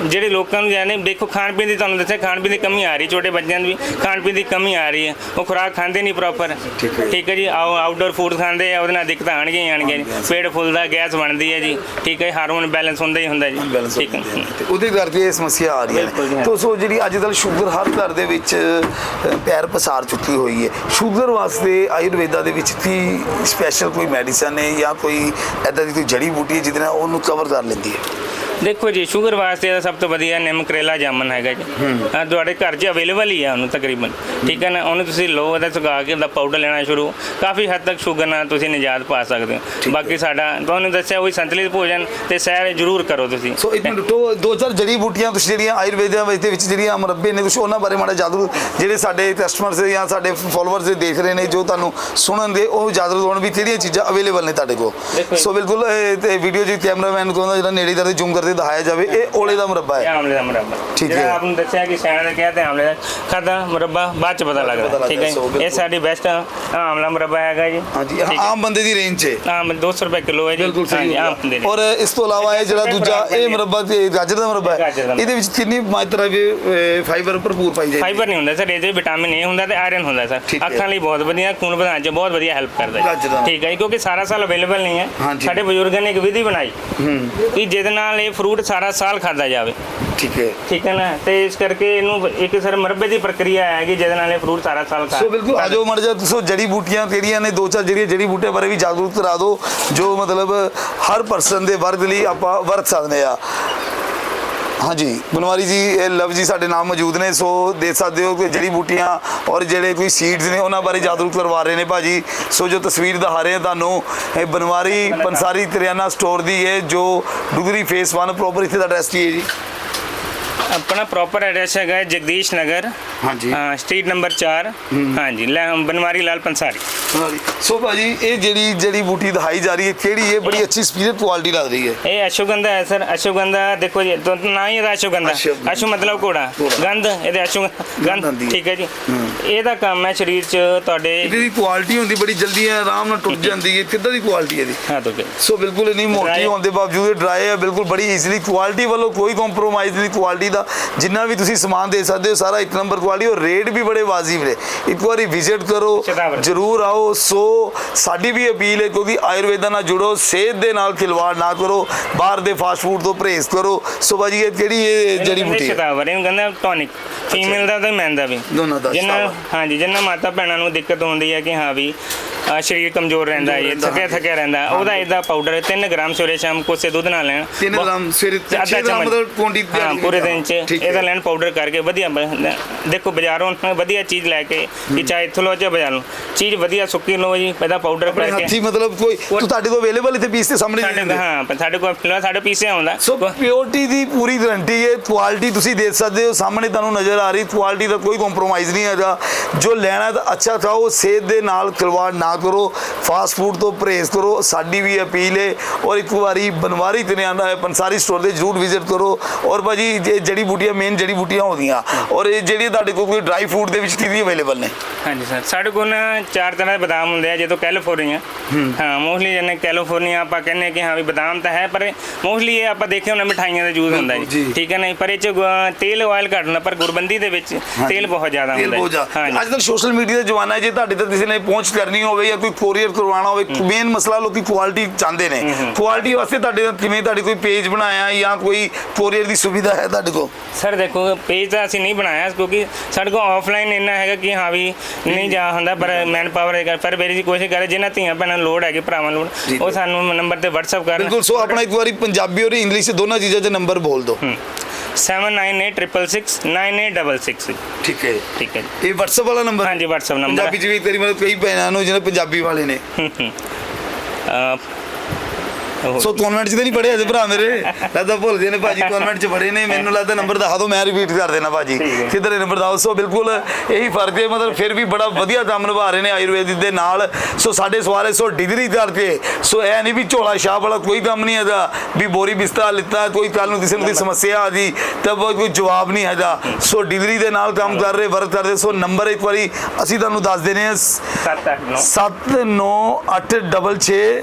ਜਿਹੜੇ ਲੋਕਾਂ ਨੂੰ ਜਾਨੇ ਦੇਖੋ ਖਾਣ ਪੀਣ ਦੀ ਤੁਹਾਨੂੰ ਦੱਸਿਆ ਖਾਣ ਪੀਣ ਦੀ ਕਮੀ ਆ ਰਹੀ ਛੋਟੇ ਬੱਚਿਆਂ ਨੂੰ ਵੀ। ਖਾਣ ਪੀਣ ਦੀ ਕਮੀ ਆ ਰਹੀ ਹੈ। ਉਹ ਖੁਰਾਕ ਖਾਂਦੇ ਨਹੀਂ ਪ੍ਰੋਪਰ ਠੀਕ ਹੈ। ਠੀਕ ਹੈ ਜੀ। ਆਓ ਆਊਟਡੋਰ ਫੂਡ ਖਾਂਦੇ ਆ ਉਹਦੇ ਨਾਲ ਦਿੱਕਤਾਂ ਆਣਗੀਆਂ ਹੀ ਆਣਗੀਆਂ ਜੀ। ਪੇਟ ਫੁੱਲਦਾ ਗੈਸ ਬਣਦੀ ਹੈ ਜੀ। ਠੀਕ ਹੈ ਹਾਰਮੋਨ ਬੈਲੈਂਸ ਹੁੰਦਾ ਹੀ ਹੁੰਦਾ ਜੀ। ਬੈਲੈਂਸ ਠੀਕ ਹੈ। ਤੇ ਉਹਦੇ ਕਰਕੇ ਇਹ ਸਮੱਸਿਆ ਆ ਰਹੀ ਬਿਲਕੁਲ ਜੀ, ਹੈ। ਹਾਂ। ਤੋ ਸੋ ਜਿਹੜੀ ਅੱਜ ਕੱਲ੍ਹ ਸ਼ੂਗਰ ਹਰ ਘਰ ਦੇ ਵਿੱਚ ਪੈਰ ਪਸਾਰ ਚੁੱਕੀ ਹੋਈ ਹੈ। ਸ਼ੂਗਰ ਵਾਸਤੇ ਆਯੁਰਵੇਦਾ ਦੇ ਵਿੱਚ ਕੀ ਸਪੈਸ਼ਲ ਕੋਈ ਮੈਡੀਸਨ ਹੈ ਜਾਂ ਕੋਈ ਐਦਾਂ ਦੀ ਕੋਈ ਜੜੀ ਬੂਟੀ ਜਿਹਦੇ ਨਾਲ ਉਹਨੂੰ ਕਵਰ ਕਰ ਲੈਂਦੀ ਹੈ? ਦੇਖੋ ਜੀ ਸ਼ੂਗਰ ਵਾਸਤੇ ਤਾਂ ਸਭ ਤੋਂ ਵਧੀਆ ਨਿੰਮ ਕਰੇਲਾ ਜਾਮਨ ਹੈਗਾ ਜੀ। ਹਾਂ। ਤੁਹਾਡੇ ਘਰ 'ਚ ਅਵੇਲੇਬਲ ਹੀ ਆ ਉਹਨੂੰ ਤਕਰੀਬਨ। ਠੀਕ ਹੈ ਨਾ? ਉਹਨੂੰ ਤੁਸੀਂ ਲਓ ਉਹਦਾ ਸੁਕਾ ਕੇ ਉਹਦਾ ਪਾਊਡਰ ਲੈਣਾ ਸ਼ੁਰੂ। ਕਾਫੀ ਹੱਦ ਤੱਕ ਸ਼ੂਗਰ ਨਾਲ ਤੁਸੀਂ ਨਿਜਾਤ ਪਾ ਸਕਦੇ ਹੋ। ਬਾਕੀ ਸਾਡਾ ਤੁਹਾਨੂੰ ਦੱਸਿਆ ਉਹੀ ਸੰਤੁਲਿਤ ਭੋਜਨ ਤੇ ਸੈਰ ਜ਼ਰੂਰ ਕਰੋ ਤੁਸੀਂ। ਸੋ ਇੱਕ ਮਿੰਟ ਤੋਂ ਦੋ ਚਾਰ ਜੜੀ ਬੂਟੀਆਂ ਤੁਸੀਂ ਜਿਹੜੀਆਂ ਆਯੁਰਵੇਦਾ ਵਿੱਚ ਦੇ ਵਿੱਚ ਜਿਹੜੀਆਂ ਮੁਰੱਬੇ ਨੇ ਤੁਸੀਂ ਉਹਨਾਂ ਬਾਰੇ ਮਾੜਾ ਜਾਦੂ ਜਿਹੜੇ ਸਾਡੇ ਕਸਟਮਰਸ ਜਾਂ ਸਾਡੇ ਫਾਲੋਅਰਸ ਦੇਖ ਰਹੇ ਨੇ ਜੋ ਤੁਹਾਨੂੰ ਸੁਣਨ ਦੇ ਉਹ ਜਾਦੂ ਹੋਣ ਵੀ ਕਿਹੜੀਆਂ ਚੀਜ਼ਾਂ ਅਵੇਲੇਬਲ ਨੇ ਤੁਹਾਡੇ ਕੋਲ। ਸੋ ਬਿਲਕੁਲ ਇਹ ਤੇ ਵੀਡੀਓ ਜੀ ਕੈਮਰਾਮੈਨ ਕੋਲ ਜਿਹੜਾ ਨੇੜੇ ਦਰ ਜ਼ੂਮ ਕਰਕੇ ਦਿਖਾਇਆ ਜਾਵੇ ਇਹ ਓਲੇ ਦਾ ਮੁਰੱਬਾ ਇਹ ਹੈ ਆਮਲੇ ਦਾ ਮੁਰੱਬਾ ਠੀਕ ਹੈ। ਜਿਹੜਾ ਆਪ ਨੂੰ ਦੱਸਿਆ ਕਿ ਦਾ ਕਿਹਾ ਤੇ ਆਮਲੇ ਦਾ ਖਾਦਾ ਮੁਰੱਬਾ ਬਾਅਦ ਚ ਪਤਾ ਪਤਾ ਲੱਗਦਾ ਲੱਗਦਾ, ਠੀਕ ਹੈ ਸੋ ਜੀ। ਬਿਲਕੁਲ। ਇਹ ਸਾਡੀ ਬੈਸਟ ਆਮਲਾ ਮੁਰੱਬਾ ਹੈਗਾ ਜੀ ਹਾਂਜੀ ਠੀਕ ਹੈ। ਆਮ ਬੰਦੇ ਦੀ ਰੇਂਜ 'ਚ ਹੈ। ਆਮ 200 ਰੁਪਏ ਕਿਲੋ ਹੈ ਜੀ ਬਿਲਕੁਲ ਸਹੀ ਹਾਂਜੀ, ਆਮ ਹੋਊਗਾ। ਦੇ ਔਰ ਇਸ ਤੋਂ ਇਲਾਵਾ ਇਹ ਜਿਹੜਾ ਦੂਜਾ ਇਹ ਮੁਰੱਬਾ ਤੇ ਗਾਜਰ ਦਾ ਮੁਰੱਬਾ ਹੈ ਗਾਜਰ ਦਾ ਮੁਰੱਬਾ। ਇਹਦੇ ਵਿੱਚ ਕਿੰਨੀ ਮਾਤਰਾ ਵੀ ਫਾਈਬਰ ਭਰਪੂਰ ਪਾਈ ਜਾਂਦੀ ਹੈ ਫਾਈਬਰ ਨਹੀਂ ਹੁੰਦਾ ਸਰ ਇਹਦੇ ਵਿੱਚ ਵਿਟਾਮਿਨ ਏ ਹੁੰਦਾ ਤੇ ਆਇਰਨ ਹੁੰਦਾ ਸਰ ਠੀਕ ਹੈ। ਅੱਖਾਂ ਲਈ ਬਹੁਤ ਵਧੀਆ ਖੂਨ ਵਧਾਉਣ 'ਚ ਬਹੁਤ ਵਧੀਆ ਹੈਲਪ ਕਰਦਾ ਗਾਜਰ। ਹੈ ਠੀਕ ਹੈ ਜੀ ਕਿਉਂਕਿ ਸਾਰਾ ਸਾਲ ਅਵੇਲੇਬਲ ਨਹੀਂ ਹੈ ਹਾਂਜੀ। ਸਾਡੇ ਬਜ਼ੁਰਗਾਂ ਨੇ ਇੱਕ ਵਿਧੀ ਬਣਾਈ ਕਿ ਜਿਹਦੇ ਨਾਲ ਇਹ ਫਰੂਟ ਸਾਰਾ ਸਾਲ ਖਾਦਾ ਜਾਵੇ। ਠੀਕ ਹੈ। ਠੀਕ ਹੈ ਨਾ? ਤੇ ਇਸ ਕਰਕੇ ਇਹਨੂੰ ਇੱਕ ਸਰ ਮਰਬੇ ਦੀ ਪ੍ਰਕਿਰਿਆ ਹੈ ਕਿ ਜਿਹਦੇ ਨਾਲ ਇਹ ਫਰੂਟ ਸਾਰਾ ਸਾਲ ਖਾ ਸੋ ਬਿਲਕੁਲ ਆਜੋ ਮੜ ਜਾ ਤੁਸੀਂ ਜੜੀ ਬੂਟੀਆਂ ਕਿਹੜੀਆਂ ਨੇ ਦੋ ਚਾਰ ਜਿਹੜੀਆਂ ਜੜੀ ਬੂਟੀਆਂ ਬਾਰੇ ਵੀ ਜਾਗਰੂਕ ਕਰਾ ਦਿਓ ਜੋ ਮਤਲਬ ਹਰ ਪਰਸਨ ਦੇ ਵਰਗ ਲਈ ਆਪਾਂ ਵਰਤ ਸਕਦੇ ਆ ਹਾਂਜੀ ਬਨਵਾਰੀ ਜੀ, ਇਹ ਲਵ ਜੀ ਸਾਡੇ ਨਾਲ ਮੌਜੂਦ ਨੇ, ਸੋ ਦੇਖ ਸਕਦੇ ਹੋ ਕਿ ਜੜੀ ਬੂਟੀਆਂ ਔਰ ਜਿਹੜੇ ਕੋਈ ਸੀਡਸ ਨੇ, ਉਹਨਾਂ ਬਾਰੇ ਜਾਗਰੂਕ ਕਰਵਾ ਰਹੇ ਨੇ ਭਾਜੀ। ਸੋ ਜੋ ਤਸਵੀਰ ਦਿਖਾ ਰਹੇ ਆ ਤੁਹਾਨੂੰ, ਇਹ ਬਨਵਾਰੀ ਪੰਸਾਰੀ ਕਰਿਆਨਾ ਸਟੋਰ ਦੀ ਹੈ ਜੋ ਡੁਗਰੀ ਫੇਸ 1 ਪ੍ਰੋਪਰ ਇੱਥੇ ਦਾ ਐਡਰੈਸ ਕੀ ਹੈ ਜੀ? ਆਪਣਾ ਪ੍ਰੋਪਰ ਐਡਰੈਸ ਹੈਗਾ ਹੈ ਜਗਦੀਸ਼ ਨਗਰ ਹਾਂਜੀ। ਹਾਂ ਸਟਰੀਟ ਨੰਬਰ 4 ਹਾਂਜੀ ਲੈ- ਬਨਵਾਰੀ ਲਾਲ ਪੰਸਾਰੀ। ਸੋ ਭਾਜੀ ਇਹ ਜਿਹੜੀ ਜੜੀ ਬੂਟੀ ਦਿਖਾਈ ਜਾ ਰਹੀ ਹੈ ਕਿਹੜੀ ਹੈ? ਬੜੀ ਅੱਛੀ ਸਪੀਰੀਅਰ ਕੁਆਲਿਟੀ ਲੱਗ ਰਹੀ ਹੈ। ਇਹ ਅਸ਼ਵਗੰਧਾ ਹੈ ਸਰ। ਅਸ਼ਵਗੰਧਾ ਦੇਖੋ ਜੀ ਤੋਂ ਨਾ ਹੀ ਇਹਦਾ। ਅਸ਼ਵ ਮਤਲਬ ਘੋੜਾ। ਘੋੜਾ। ਗੰਧ ਇਹਦੇ ਹੁੰਦੀ ਗੰਧ। ਹੈ। ਠੀਕ ਹੈ ਜੀ। ਇਹਦਾ ਕੰਮ ਹੈ ਸਰੀਰ 'ਚ ਤੁਹਾਡੇ ਇਹਦੀ ਕੁਆਲਿਟੀ ਹੁੰਦੀ ਬੜੀ ਜਲਦੀ ਹੈ ਆਰਾਮ ਨਾਲ ਟੁੱਟ ਜਾਂਦੀ ਹੈ। ਕਿੱਦਾਂ ਦੀ ਕੁਆਲਿਟੀ ਹੈ ਇਹਦੀ? ਹਾਂ ਤੋਂ ਸੋ ਬਿਲਕੁਲ ਨਹੀਂ ਮੋਟੀ Dry- ਹੋਣ ਦੇ ਬਾਵਜੂਦ ਡਰਾਈ ਹੈ ਬਿਲਕੁਲ ਬੜੀ ਈਜ਼ੀਲੀ ਕੁਆਲਿਟੀ ਵੱਲੋਂ ਕੋਈ ਕੰਪਰੋਮਾਈਜ਼ ਨਹੀਂ ਕੁਆਲਿਟੀ ਦਾ। ਜਿੰਨਾ ਵੀ ਤੁਸੀਂ ਸਮਾਨ ਦੇ ਸਕਦੇ ਹੋ ਸਾਰਾ ਇੱਕ ਨੰਬਰ ਕੁਆਲਿਟੀ ਔਰ ਰੇਟ ਵੀ ਬੜੇ ਵਾਜਿਬ ਨੇ। ਇੱਕ ਵਾਰੀ ਵਿਜ਼ਿਟ ਕਰੋ। ਜਰੂਰ ਆਓ। ਸੋ ਸਾਡੀ ਵੀ ਅਪੀਲ ਹੈ ਕਿਉਂਕਿ ਆਯੁਰਵੇਦਾ ਨਾਲ ਜੁੜੋ ਸਿਹਤ ਦੇ ਨਾਲ ਖਿਲਵਾੜ ਨਾ ਕਰੋ ਬਾਹਰ ਦੇ ਫਾਸਟ ਫੂਡ ਤੋਂ ਪਰਹੇਜ਼ ਕਰੋ। ਸੋ ਭਾਜੀ ਇਹ ਕਿਹੜੀ ਇਹ ਜੜੀ ਬੂਟੀ ਹੈ ਸ਼ਤਾਵਰ ਇਹਨੂੰ ਕਹਿੰਦਾ ਟੌਨਿਕ ਫੀਮੇਲ ਦਾ ਤੇ ਮੈਨ ਦਾ ਵੀ। ਦੋਨਾਂ ਦਾ ਜਿੰਨਾ। ਹਾਂਜੀ ਜਿੰਨਾ ਮਾਤਾ ਭੈਣਾਂ ਨੂੰ ਦਿੱਕਤ ਹੁੰਦੀ ਹੈ ਕਿ ਹਾਂ ਵੀ ਅਹ ਸਰੀਰ ਕਮਜ਼ੋਰ ਰਹਿੰਦਾ ਹੈ ਰਹਿੰਦਾ, ਥੱਕਿਆ ਥੱਕਿਆ ਰਹਿੰਦਾ ਹੈ। ਉਹਦਾ ਇਹਦਾ ਪਾਊਡਰ 3 ਗ੍ਰਾਮ ਸਵੇਰੇ ਸ਼ਾਮ ਕੋਸੇ ਦੁੱਧ ਨਾਲ ਲੈਣ। 3 ਬਹੁਤ- ਗ੍ਰਾਮ ਸਵੇਰੇ ਅੱਧਾ 6 ਗ੍ਰਾਮ ਚਮਚ। ਮਤਲਬ ਕੁਆਂਟੀਟੀ ਹਾਂ ਪੂਰੇ ਦਿਨ ਚ। ਇਹਦਾ ਲੈਣ ਪਾਊਡਰ ਕਰਕੇ ਵਧੀਆ ਬ- ਦੇਖੋ ਬਾਜ਼ਾਰੋਂ ਨਾ ਵਧੀਆ ਚੀਜ਼ ਲੈ ਕੇ ਕਿ ਚਾਹੇ ਇੱਥੋਂ ਲਓ ਚਾਹੇ ਬਾਜ਼ਾਰੋਂ ਚੀਜ਼ ਵਧੀਆ ਸੁੱਕੀ ਲਓ ਜੀ ਇਹਦਾ ਪਾਊਡਰ ਆਪਣੇ ਕਰਕੇ। ਹੱਥੀ ਮਤਲਬ ਕੋਈ ਤੂੰ ਤੁਹਾਡੇ ਕੋਲ ਅਵੇਲੇਬਲ ਇੱਥੇ ਪੀਸ ਤੇ ਸਾਹਮਣੇ ਸਾਡੇ ਦਿੰਦੇ ਹਾਂ ਪਰ ਸਾਡੇ ਕੋਲ ਫਿਲਹਾਲ ਸਾਡੇ ਪੀਸੇ ਆਉਂਦਾ। ਸੋ ਪਿਓਰਟੀ ਦੀ ਪੂਰੀ ਗਾਰੰਟੀ ਹੈ ਕੁਆਲਿਟੀ ਤੁਸੀਂ ਦੇਖ ਸਕਦੇ ਹੋ ਸਾਹਮਣੇ ਤੁਹਾਨੂੰ ਨਜ਼ਰ ਆ ਰਹੀ ਕੁਆਲਿਟੀ ਦਾ ਕੋਈ ਕੰਪਰੋਮਾਈਜ਼ ਨਹੀਂ ਹੈਗਾ। ਜੋ ਲੈਣਾ ਤਾਂ ਅੱਛਾ ਖਾਓ ਸਿਹਤ ਦੇ ਨਾਲ ਖਿਲਵਾੜ ਨਾ ਕਰੋ ਫਾਸਟ ਫੂਡ ਤੋਂ ਪਰਹੇਜ਼ ਕਰੋ ਸਾਡੀ ਵੀ ਅਪੀਲ ਹੈ ਔਰ ਇੱਕ ਵਾਰੀ ਬਨਵਾਰੀ ਤੇ ਆਂਦਾ ਹੈ ਪੰਸਾਰੀ ਸਟੋਰ ਦੇ ਜਰੂਰ ਵਿਜ਼ਿਟ ਕਰੋ। ਔਰ ਭਾਜੀ ਜੇ ਜੜੀ ਬੂਟੀਆਂ ਮੇਨ ਜੜੀ ਬੂਟੀਆਂ ਹੁੰਦੀਆਂ ਔਰ ਇਹ ਜਿਹੜੀ ਤੁਹਾਡੇ ਕੋਲ ਕੋਈ ਡਰਾਈ ਫੂਡ ਦੇ ਵਿੱਚ ਕੀ ਵੀ ਅਵੇਲੇਬਲ ਨੇ? ਹਾਂਜੀ ਸਰ ਸਾਡੇ ਕੋਲ ਨਾ ਚਾਰ ਤਰ੍ਹਾਂ ਦੇ ਬਦਾਮ ਹੁੰਦੇ ਆ ਜਦੋਂ ਕੈਲੀਫੋਰਨੀਆ ਹਾਂ। ਮੋਸਟਲੀ ਜਨੇ ਕੈਲੀਫੋਰਨੀਆ ਆਪਾਂ ਕਹਿੰਦੇ ਕਿ ਹਾਂ ਵੀ ਬਦਾਮ ਤਾਂ ਹੈ ਪਰ ਮੋਸਟਲੀ ਇਹ ਆਪਾਂ ਦੇਖਿਆ ਹੋਣਾ ਮਿਠਾਈਆਂ ਦਾ ਯੂਜ਼ ਹੁੰਦਾ ਜੀ। ਠੀਕ ਹੈ ਨਾ ਪਰ ਇਹ ਚ ਤੇਲ ਆਇਲ ਘੱਟ ਹੁੰਦਾ ਪਰ ਗੁਰਬੰਦੀ ਦੇ ਵਿੱਚ ਤੇਲ ਬਹੁਤ ਜ਼ਿਆਦਾ ਹੁੰਦਾ ਹੈ। ਅੱਜ ਕੱਲ ਸੋਸ਼ਲ ਮੀਡੀਆ ਦਾ ਜ਼ਮਾਨਾ ਹੈ ਜੇ ਤੁਹਾਡੇ ਤੱਕ ਕਿਸੇ ਨੇ ਪਹੁੰਚ ਕਰਨੀ ਹੋਵੇ ਜਾਂ ਕੋਈ ਕੋਰੀਅਰ ਕਰਵਾਉਣਾ ਹੋਵੇ ਮੇਨ ਮਸਲਾ ਲੋਕੀ ਕੁਆਲਿਟੀ ਚਾਹੁੰਦੇ ਨੇ। ਕੁਆਲਿਟੀ ਵਾਸਤੇ ਤੁਹਾਡੇ ਕਿਵੇਂ ਤੁਹਾਡੇ ਕੋਈ ਪੇਜ ਬਣਾਇਆ ਜਾਂ ਕੋਈ ਕੋਰੀਅਰ ਦੀ ਸੁਵਿਧਾ ਹੈ ਤੁਹਾਡੇ ਕੋਲ? ਸਰ ਦੇਖੋ ਪੇਜ ਤਾਂ ਅਸੀਂ ਨਹੀਂ ਬਣਾਇਆ ਕਿਉਂਕਿ ਸਾਡੇ ਕੋਲ ਆਫਲਾਈਨ ਇੰਨਾ ਹੈਗਾ ਕਿ ਹਾਂ ਵੀ ਨਹੀਂ ਜਾ ਹੁੰਦਾ ਪਰ ਮੈਨ ਪਾਵਰ ਹੈਗਾ ਪਰ ਮੇਰੀ ਦੀ ਕੋਸ਼ਿਸ਼ ਕਰੇ ਜਿਨ੍ਹਾਂ ਧੀਆਂ ਭੈਣਾਂ ਲੋੜ ਹੈਗੀ ਭਰਾਵਾਂ। ਲੋੜ ਉਹ ਸਾਨੂੰ ਨੰਬਰ ਤੇ WhatsApp ਕਰਨ ਬਿਲਕੁਲ ਸੋ ਆਪਣਾ ਇੱਕ ਵਾਰੀ ਪੰਜਾਬੀ ਔਰ ਇੰਗਲਿਸ਼ ਦੋਨਾਂ ਚੀਜ਼ਾਂ 'ਚ ਨੰਬਰ ਬੋਲ ਦਿਓ। 7986698666 ਠੀਕ ਹੈ। ਠੀਕ ਹੈ ਜੀ। ਇਹ WhatsApp ਵਾਲਾ ਨੰਬਰ ਹਾਂਜੀ WhatsApp ਨੰਬਰ ਪੰਜਾਬੀ ਚ ਵੀ ਤੇਰੀ ਮਤਲਬ ਕਈ ਭੈਣਾਂ ਨੂੰ ਜਿਹੜੇ ਪੰਜਾਬੀ ਵਾਲੇ ਨੇ। ਸੋ ਕਨਵੈਂਟ ਚ ਤੇ ਨਹੀਂ ਪੜਿਆ ਅਜੇ ਭਰਾ ਮੇਰੇ। ਲੱਗਦਾ ਭੁੱਲਦੇ ਨੇ ਭਾਜੀ ਕਨਵੈਂਟ ਚ ਪੜੇ ਨੇ। ਮੈਨੂੰ ਲੱਗਦਾ ਨੰਬਰ ਦਿਖਾ ਦਿਓ ਮੈਂ ਰਿਪੀਟ ਕਰ ਦੇਣਾ ਭਾਜੀ। ਕਿਧਰੇ ਨੰਬਰ ਦਿਓ ਸੋ ਬਿਲਕੁਲ ਇਹੀ ਫ਼ਰਕ ਹੈ ਮਤਲਬ ਫਿਰ ਵੀ ਬੜਾ ਵਧੀਆ ਕੰਮ ਨਿਭਾ ਰਹੇ ਨੇ ਆਯੁਰਵੈਦਿਕ ਦੇ ਨਾਲ। ਸੋ ਸਾਡੇ ਸਵਾਲ ਹੈ ਸੋ ਡਿਗਰੀ ਕਰਕੇ ਸੋ ਇਹ ਨਹੀਂ ਵੀ ਝੋਲਾ ਛਾਪ ਵਾਲਾ ਕੋਈ ਕੰਮ ਨਹੀਂ ਹੈਗਾ ਵੀ ਬੋਰੀ ਬਿਸਤਰਾ ਲਿੱਤਾ ਕੋਈ ਕੱਲ ਨੂੰ ਕਿਸੇ ਨੂੰ ਕੋਈ ਸਮੱਸਿਆ ਆ ਜੀ ਤਾਂ ਕੋਈ ਜਵਾਬ ਨਹੀਂ ਹੈਗਾ। ਸੋ ਡਿਗਰੀ ਦੇ ਨਾਲ ਕੰਮ ਕਰ ਰਹੇ ਵਰਕ ਕਰਦੇ ਸੋ ਨੰਬਰ ਇੱਕ ਵਾਰੀ ਅਸੀਂ ਤੁਹਾਨੂੰ ਦੱਸ ਦੇਣੇ ਆ। 789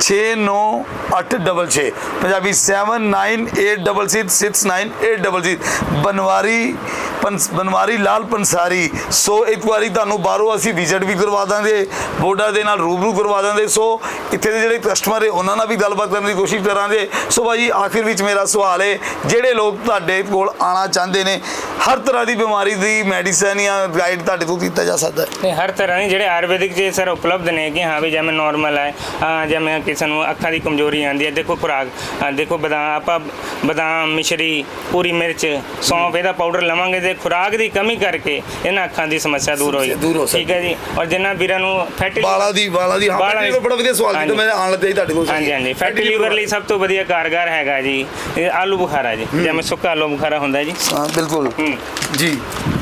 7986 ਪੰਜਾਬੀ 7986669866 ਬਨਵਾਰੀ ਪੰਸ ਬਨਵਾਰੀ ਲਾਲ ਪੰਸਾਰੀ ਸੋ ਇੱਕ ਵਾਰੀ ਤੁਹਾਨੂੰ ਬਾਹਰੋਂ ਅਸੀਂ ਵਿਜ਼ਿਟ ਵੀ ਕਰਵਾ ਦਾਂਗੇ ਬੋਰਡਾਂ ਦੇ ਨਾਲ ਰੂਬਰੂ ਕਰਵਾ ਦਾਂਗੇ ਸੋ ਇੱਥੇ ਦੇ ਜਿਹੜੇ ਕਸਟਮਰ ਹੈ ਉਹਨਾਂ ਨਾਲ ਵੀ ਗੱਲਬਾਤ ਕਰਨ ਦੀ ਕੋਸ਼ਿਸ਼ ਕਰਾਂਗੇ ਸੋ ਭਾਜੀ ਆਖਿਰ ਵਿੱਚ ਮੇਰਾ ਸਵਾਲ ਹੈ ਜਿਹੜੇ ਲੋਕ ਤੁਹਾਡੇ ਕੋਲ ਆਣਾ ਚਾਹੁੰਦੇ ਨੇ ਹਰ ਤਰ੍ਹਾਂ ਦੀ ਬਿਮਾਰੀ ਦੀ ਮੈਡੀਸਨ ਜਾਂ ਗਾਈਡ ਤੁਹਾਡੇ ਤੋਂ ਕੀਤਾ ਜਾ ਸਕਦਾ ਹੈ ਹਰ ਤਰ੍ਹਾਂ ਦੇ ਜਿਹੜੇ ਆਯੁਰਵੈਦਿਕ ਚ ਸਰ ਉਪਲਬਧ ਨੇ ਕਿ ਹਾਂ ਵੀ ਜਿਵੇਂ ਨਾਰਮਲ ਹੈ ਜਿਵੇਂ ਕਿਸੇ ਨੂੰ ਅੱਖਾਂ ਦੀ ਕਮਜ਼ੋਰੀ ਆਉਂਦੀ ਹੈ। ਦੇਖੋ ਖੁਰਾਕ ਹਾਂ, ਦੇਖੋ ਬਦਾਮ ਆਪਾਂ ਬਦਾਮ ਮਿਸ਼ਰੀ ਪੂਰੀ ਮਿਰਚ ਸੌਂਫ ਇਹਦਾ ਪਾਊਡਰ ਲਵਾਂਗੇ ਤੇ ਖੁਰਾਕ ਦੀ ਕਮੀ ਕਰਕੇ ਇਹਨਾਂ ਅੱਖਾਂ ਦੀ ਸਮੱਸਿਆ ਦੂਰ ਹੋਈ। ਦੂਰ ਹੋ ਠੀਕ ਹੈ ਜੀ। ਔਰ ਜਿਨ੍ਹਾਂ ਵੀਰਾਂ ਨੂੰ ਫੈਟੀ ਬਾਲਾ ਦੀ ਬਾਲਾ ਦੀ ਹਾਂ liver ਬੜਾ ਵਧੀਆ ਸਵਾਲ ਕੀਤਾ। ਮੈਂ ਆਣ ਲੱਗਾ ਸੀ ਤੁਹਾਡੇ ਕੋਲ। ਹਾਂਜੀ ਹਾਂਜੀ। ਫੈਟੀ ਲੀਵਰ ਲਈ ਸਭ ਤੋਂ ਵਧੀਆ ਕਾਰਗਰ ਹੈਗਾ ਜੀ। ਇਹ ਆਲੂ ਬੁਖਾਰਾ ਜੀ। ਜਿਵੇਂ ਸੁੱਕਾ ਆਲੂ ਬੁਖਾਰਾ ਹੁੰਦਾ ਜੀ। ਹਾਂ ਬਿਲਕੁਲ। ਹੂੰ। ਜੀ।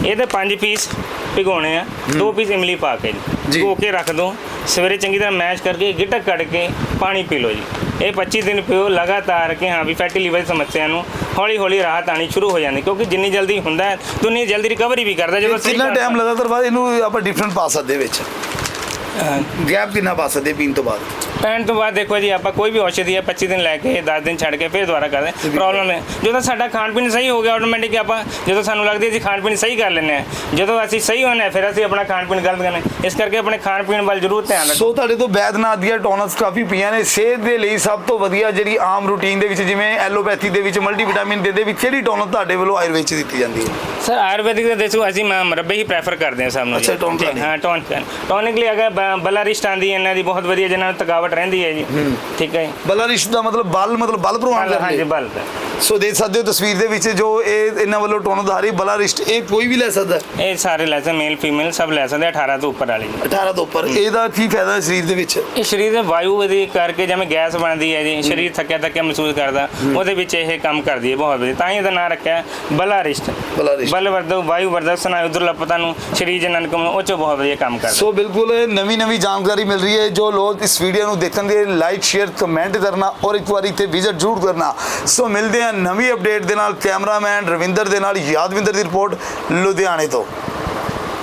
ਇਹਦੇ ਪੰਜ ਪੀਸ ਭਿਗੋਣੇ ਆ। ਦੋ ਪੀਸ ਇਮਲੀ ਪਾ ਕੇ ਜੀ। ਧੋ ਕੇ ਰੱਖ ਦੋ। ਸਵੇਰੇ ਚੰਗੀ ਤਰ੍ਹਾਂ ਮੈਸ਼ ਕਰਕੇ ਗਿਟਕ ਕੱਢ ਕੇ ਪਾਣੀ ਪੀ ਲਓ ਜੀ। ਇਹ 25 ਦਿਨ ਪੀਓ ਲਗਾਤਾਰ ਕਿ ਹਾਂ ਵੀ ਫੈਟੀ ਲੀਵਰ ਦੀ ਸਮੱਸਿਆ ਨੂੰ ਹੌਲੀ ਹੌਲੀ ਰਾਹਤ ਆਣੀ ਸ਼ੁਰੂ ਹੋ ਜਾਂਦੀ ਕਿਉਂਕਿ ਜਿੰਨੀ ਜਲਦੀ ਹੁੰਦਾ ਹੈ ਉਨੀ ਜਲਦੀ ਰਿਕਵਰੀ ਵੀ ਕਰਦਾ। ਜਦੋਂ ਕਿੰਨਾ ਟਾਈਮ ਲਗਾਤਾਰ ਬਾਅਦ ਇਹਨੂੰ ਆਪਾਂ ਡਿਫਰੈਂਟ ਪਾ ਸਕਦੇ ਵਿੱਚ? ਗੈਪ ਕਿੰਨਾ ਪਾ ਸਕਦੇ ਪੀਣ ਤੋਂ ਬਾਅਦ? ਪੈਣ ਤੋਂ ਬਾਅਦ ਦੇਖੋ ਜੀ ਆਪਾਂ ਕੋਈ ਵੀ ਔਸ਼ਧੀ ਹੈ 25 ਦਿਨ ਲੈ ਕੇ 10 ਦਿਨ ਛੱਡ ਕੇ ਫਿਰ ਦੁਬਾਰਾ ਕਰਦੇ ਪ੍ਰੋਬਲਮ ਹੈ। ਜਦੋਂ ਸਾਡਾ ਖਾਣ ਪੀਣ ਸਹੀ ਹੋ ਗਿਆ ਆਟੋਮੈਟਿਕ ਆਪਾਂ ਜਦੋਂ ਸਾਨੂੰ ਲੱਗਦੀ ਹੈ ਅਸੀਂ ਖਾਣ ਪੀਣ ਸਹੀ ਕਰ ਲੈਂਦੇ ਹਾਂ। ਜਦੋਂ ਅਸੀਂ ਸਹੀ ਹੋਣਾ ਫਿਰ ਅਸੀਂ ਆਪਣਾ ਖਾਣ ਪੀਣ ਗਲਤ ਕਰਨਾ। ਇਸ ਕਰਕੇ ਆਪਣੇ ਖਾਣ ਪੀਣ ਵੱਲ ਜ਼ਰੂਰ ਧਿਆਨ ਰੱਖੋ। ਸੋ ਤੁਹਾਡੇ ਤੋਂ ਬੈਦਨਾਥ ਦੀਆਂ ਟੋਨਸ ਕਾਫੀ ਪਈਆਂ ਨੇ। ਸਿਹਤ ਦੇ ਲਈ ਸਭ ਤੋਂ ਵਧੀਆ ਜਿਹੜੀ ਆਮ ਰੂਟੀਨ ਦੇ ਵਿੱਚ ਜਿਵੇਂ ਐਲੋਪੈਥੀ ਦੇ ਵਿੱਚ ਮਲਟੀਵਿਟਾਮਿਨ ਦੇ ਦੇ ਵਿੱਚ ਕਿਹੜੀ ਟੋਨਸ ਤੁਹਾਡੇ ਵੱਲੋਂ ਆਯੁਰਵੇਦ ਚ ਦਿੱਤੀ ਜਾਂਦੀ ਹੈ? ਸਰ ਆਯੁਰਵੈਦਿਕ ਦੇ ਦੇਖੋ ਅਸੀਂ ਮ- ਮੁਰੱਬੇ ਹੀ ਪ੍ਰੈਫਰ ਕਰਦੇ ਹਾਂ ਸਭ ਨੂੰ। ਅੱਛਾ, ਜੀ। ਵਾਲੀ। ਹਾਂ ਟੋਨਿਕ ਟੋਨਿਕ ਲਈ ਅਗਰ ਬਲਾਰਿਸਟ ਆਂਦੀ ਹੈ ਇਹਨਾਂ ਦੀ ਬਹੁਤ ਵਧੀਆ ਜਿਹਨਾਂ ਨੂੰ ਥਕਾਵਟ ਰਹਿੰਦੀ ਹੈ ਜੀ। ਠੀਕ ਹੈ ਜੀ। ਬਲਰਿਸ਼ ਦਾ ਮਤਲਬ ਬਲ ਮਤਲਬ ਬਲ ਪ੍ਰਵਾਨ ਬਲ- ਹਾਂਜੀ ਕਰਦੇ ਬਲ। ਸੋ ਦੇਖ ਸਕਦੇ ਹੋ ਤਸਵੀਰ ਦੇ ਵਿੱਚ ਜੋ ਇਹ ਇਹਨਾਂ ਵੱਲੋਂ ਟੋਨਸ ਆ ਰਹੀ ਬਲਰਿਸ਼ ਇਹ ਕੋਈ ਵੀ ਲੈ ਸਕਦਾ ਇਹ ਸਾਰੇ ਲੈ ਸਕਦੇ ਮੇਲ ਫੀਮੇਲ ਸਭ ਲੈ ਸਕਦੇ 18 ਤੋਂ ਉੱਪਰ ਵਾਲੀ। ਜੀ 18 ਤੋਂ ਉੱਪਰ ਇਹਦਾ ਕੀ ਫਾਇਦਾ ਹੈ ਸਰੀਰ ਦੇ ਵਿੱਚ? ਇਹ ਸਰੀਰ ਦੇ ਵਾਯੂ ਦੀ ਕਰਕੇ ਜਿਵੇਂ ਗੈਸ ਬਣਦੀ ਹੈ ਜੀ ਸਰੀਰ ਥੱਕਿਆ ਥੱਕਿਆ ਮਹਿਸੂਸ ਕਰਦਾ ਉਹਦੇ ਵਿੱਚ ਇਹ ਕੰਮ ਕਰਦੀ ਹੈ ਬਹੁਤ ਵਧੀਆ। ਤਾਂ ਹੀ ਇਹਦਾ ਨਾਮ ਰੱਖਿਆ ਹੈ ਬਲਾਰਿਸ਼ਟ ਬਲਰਿਸ਼ ਬਲ ਵਰਧਕ ਵਾਯੂ ਵਰਧਕ ਸਨਾਯੂ ਦੁਰਲਭਤਾ ਨੂੰ ਸਰੀਰ ਜਨਨ ਕਮ ਉਹ 'ਚ ਬਹੁਤ ਵਧੀਆ ਕੰਮ ਕਰਦਾ। ਸੋ ਬਿਲਕੁਲ ਨਵੀਂ ਨਵੀਂ ਜਾਣਕਾਰੀ ਮਿਲ ਰਹੀ ਹੈ ਜੋ ਲੋਕ ਇਸ ਵੀਡੀਓ ਨੂੰ ਦੇਖਣਗੇ ਲਾਈਕ ਸ਼ੇਅਰ ਕਮੈਂਟ ਕਰਨਾ ਔਰ ਇੱਕ ਵਾਰੀ ਇੱਥੇ ਵਿਜ਼ਿਟ ਜ਼ਰੂਰ ਕਰਨਾ। ਸੋ ਮਿਲਦੇ ਹਾਂ ਨਵੀਂ ਅਪਡੇਟ ਦੇ ਨਾਲ ਕੈਮਰਾਮੈਨ ਰਵਿੰਦਰ ਦੇ ਨਾਲ ਯਾਦਵਿੰਦਰ ਦੀ ਰਿਪੋਰਟ ਲੁਧਿਆਣੇ ਤੋਂ।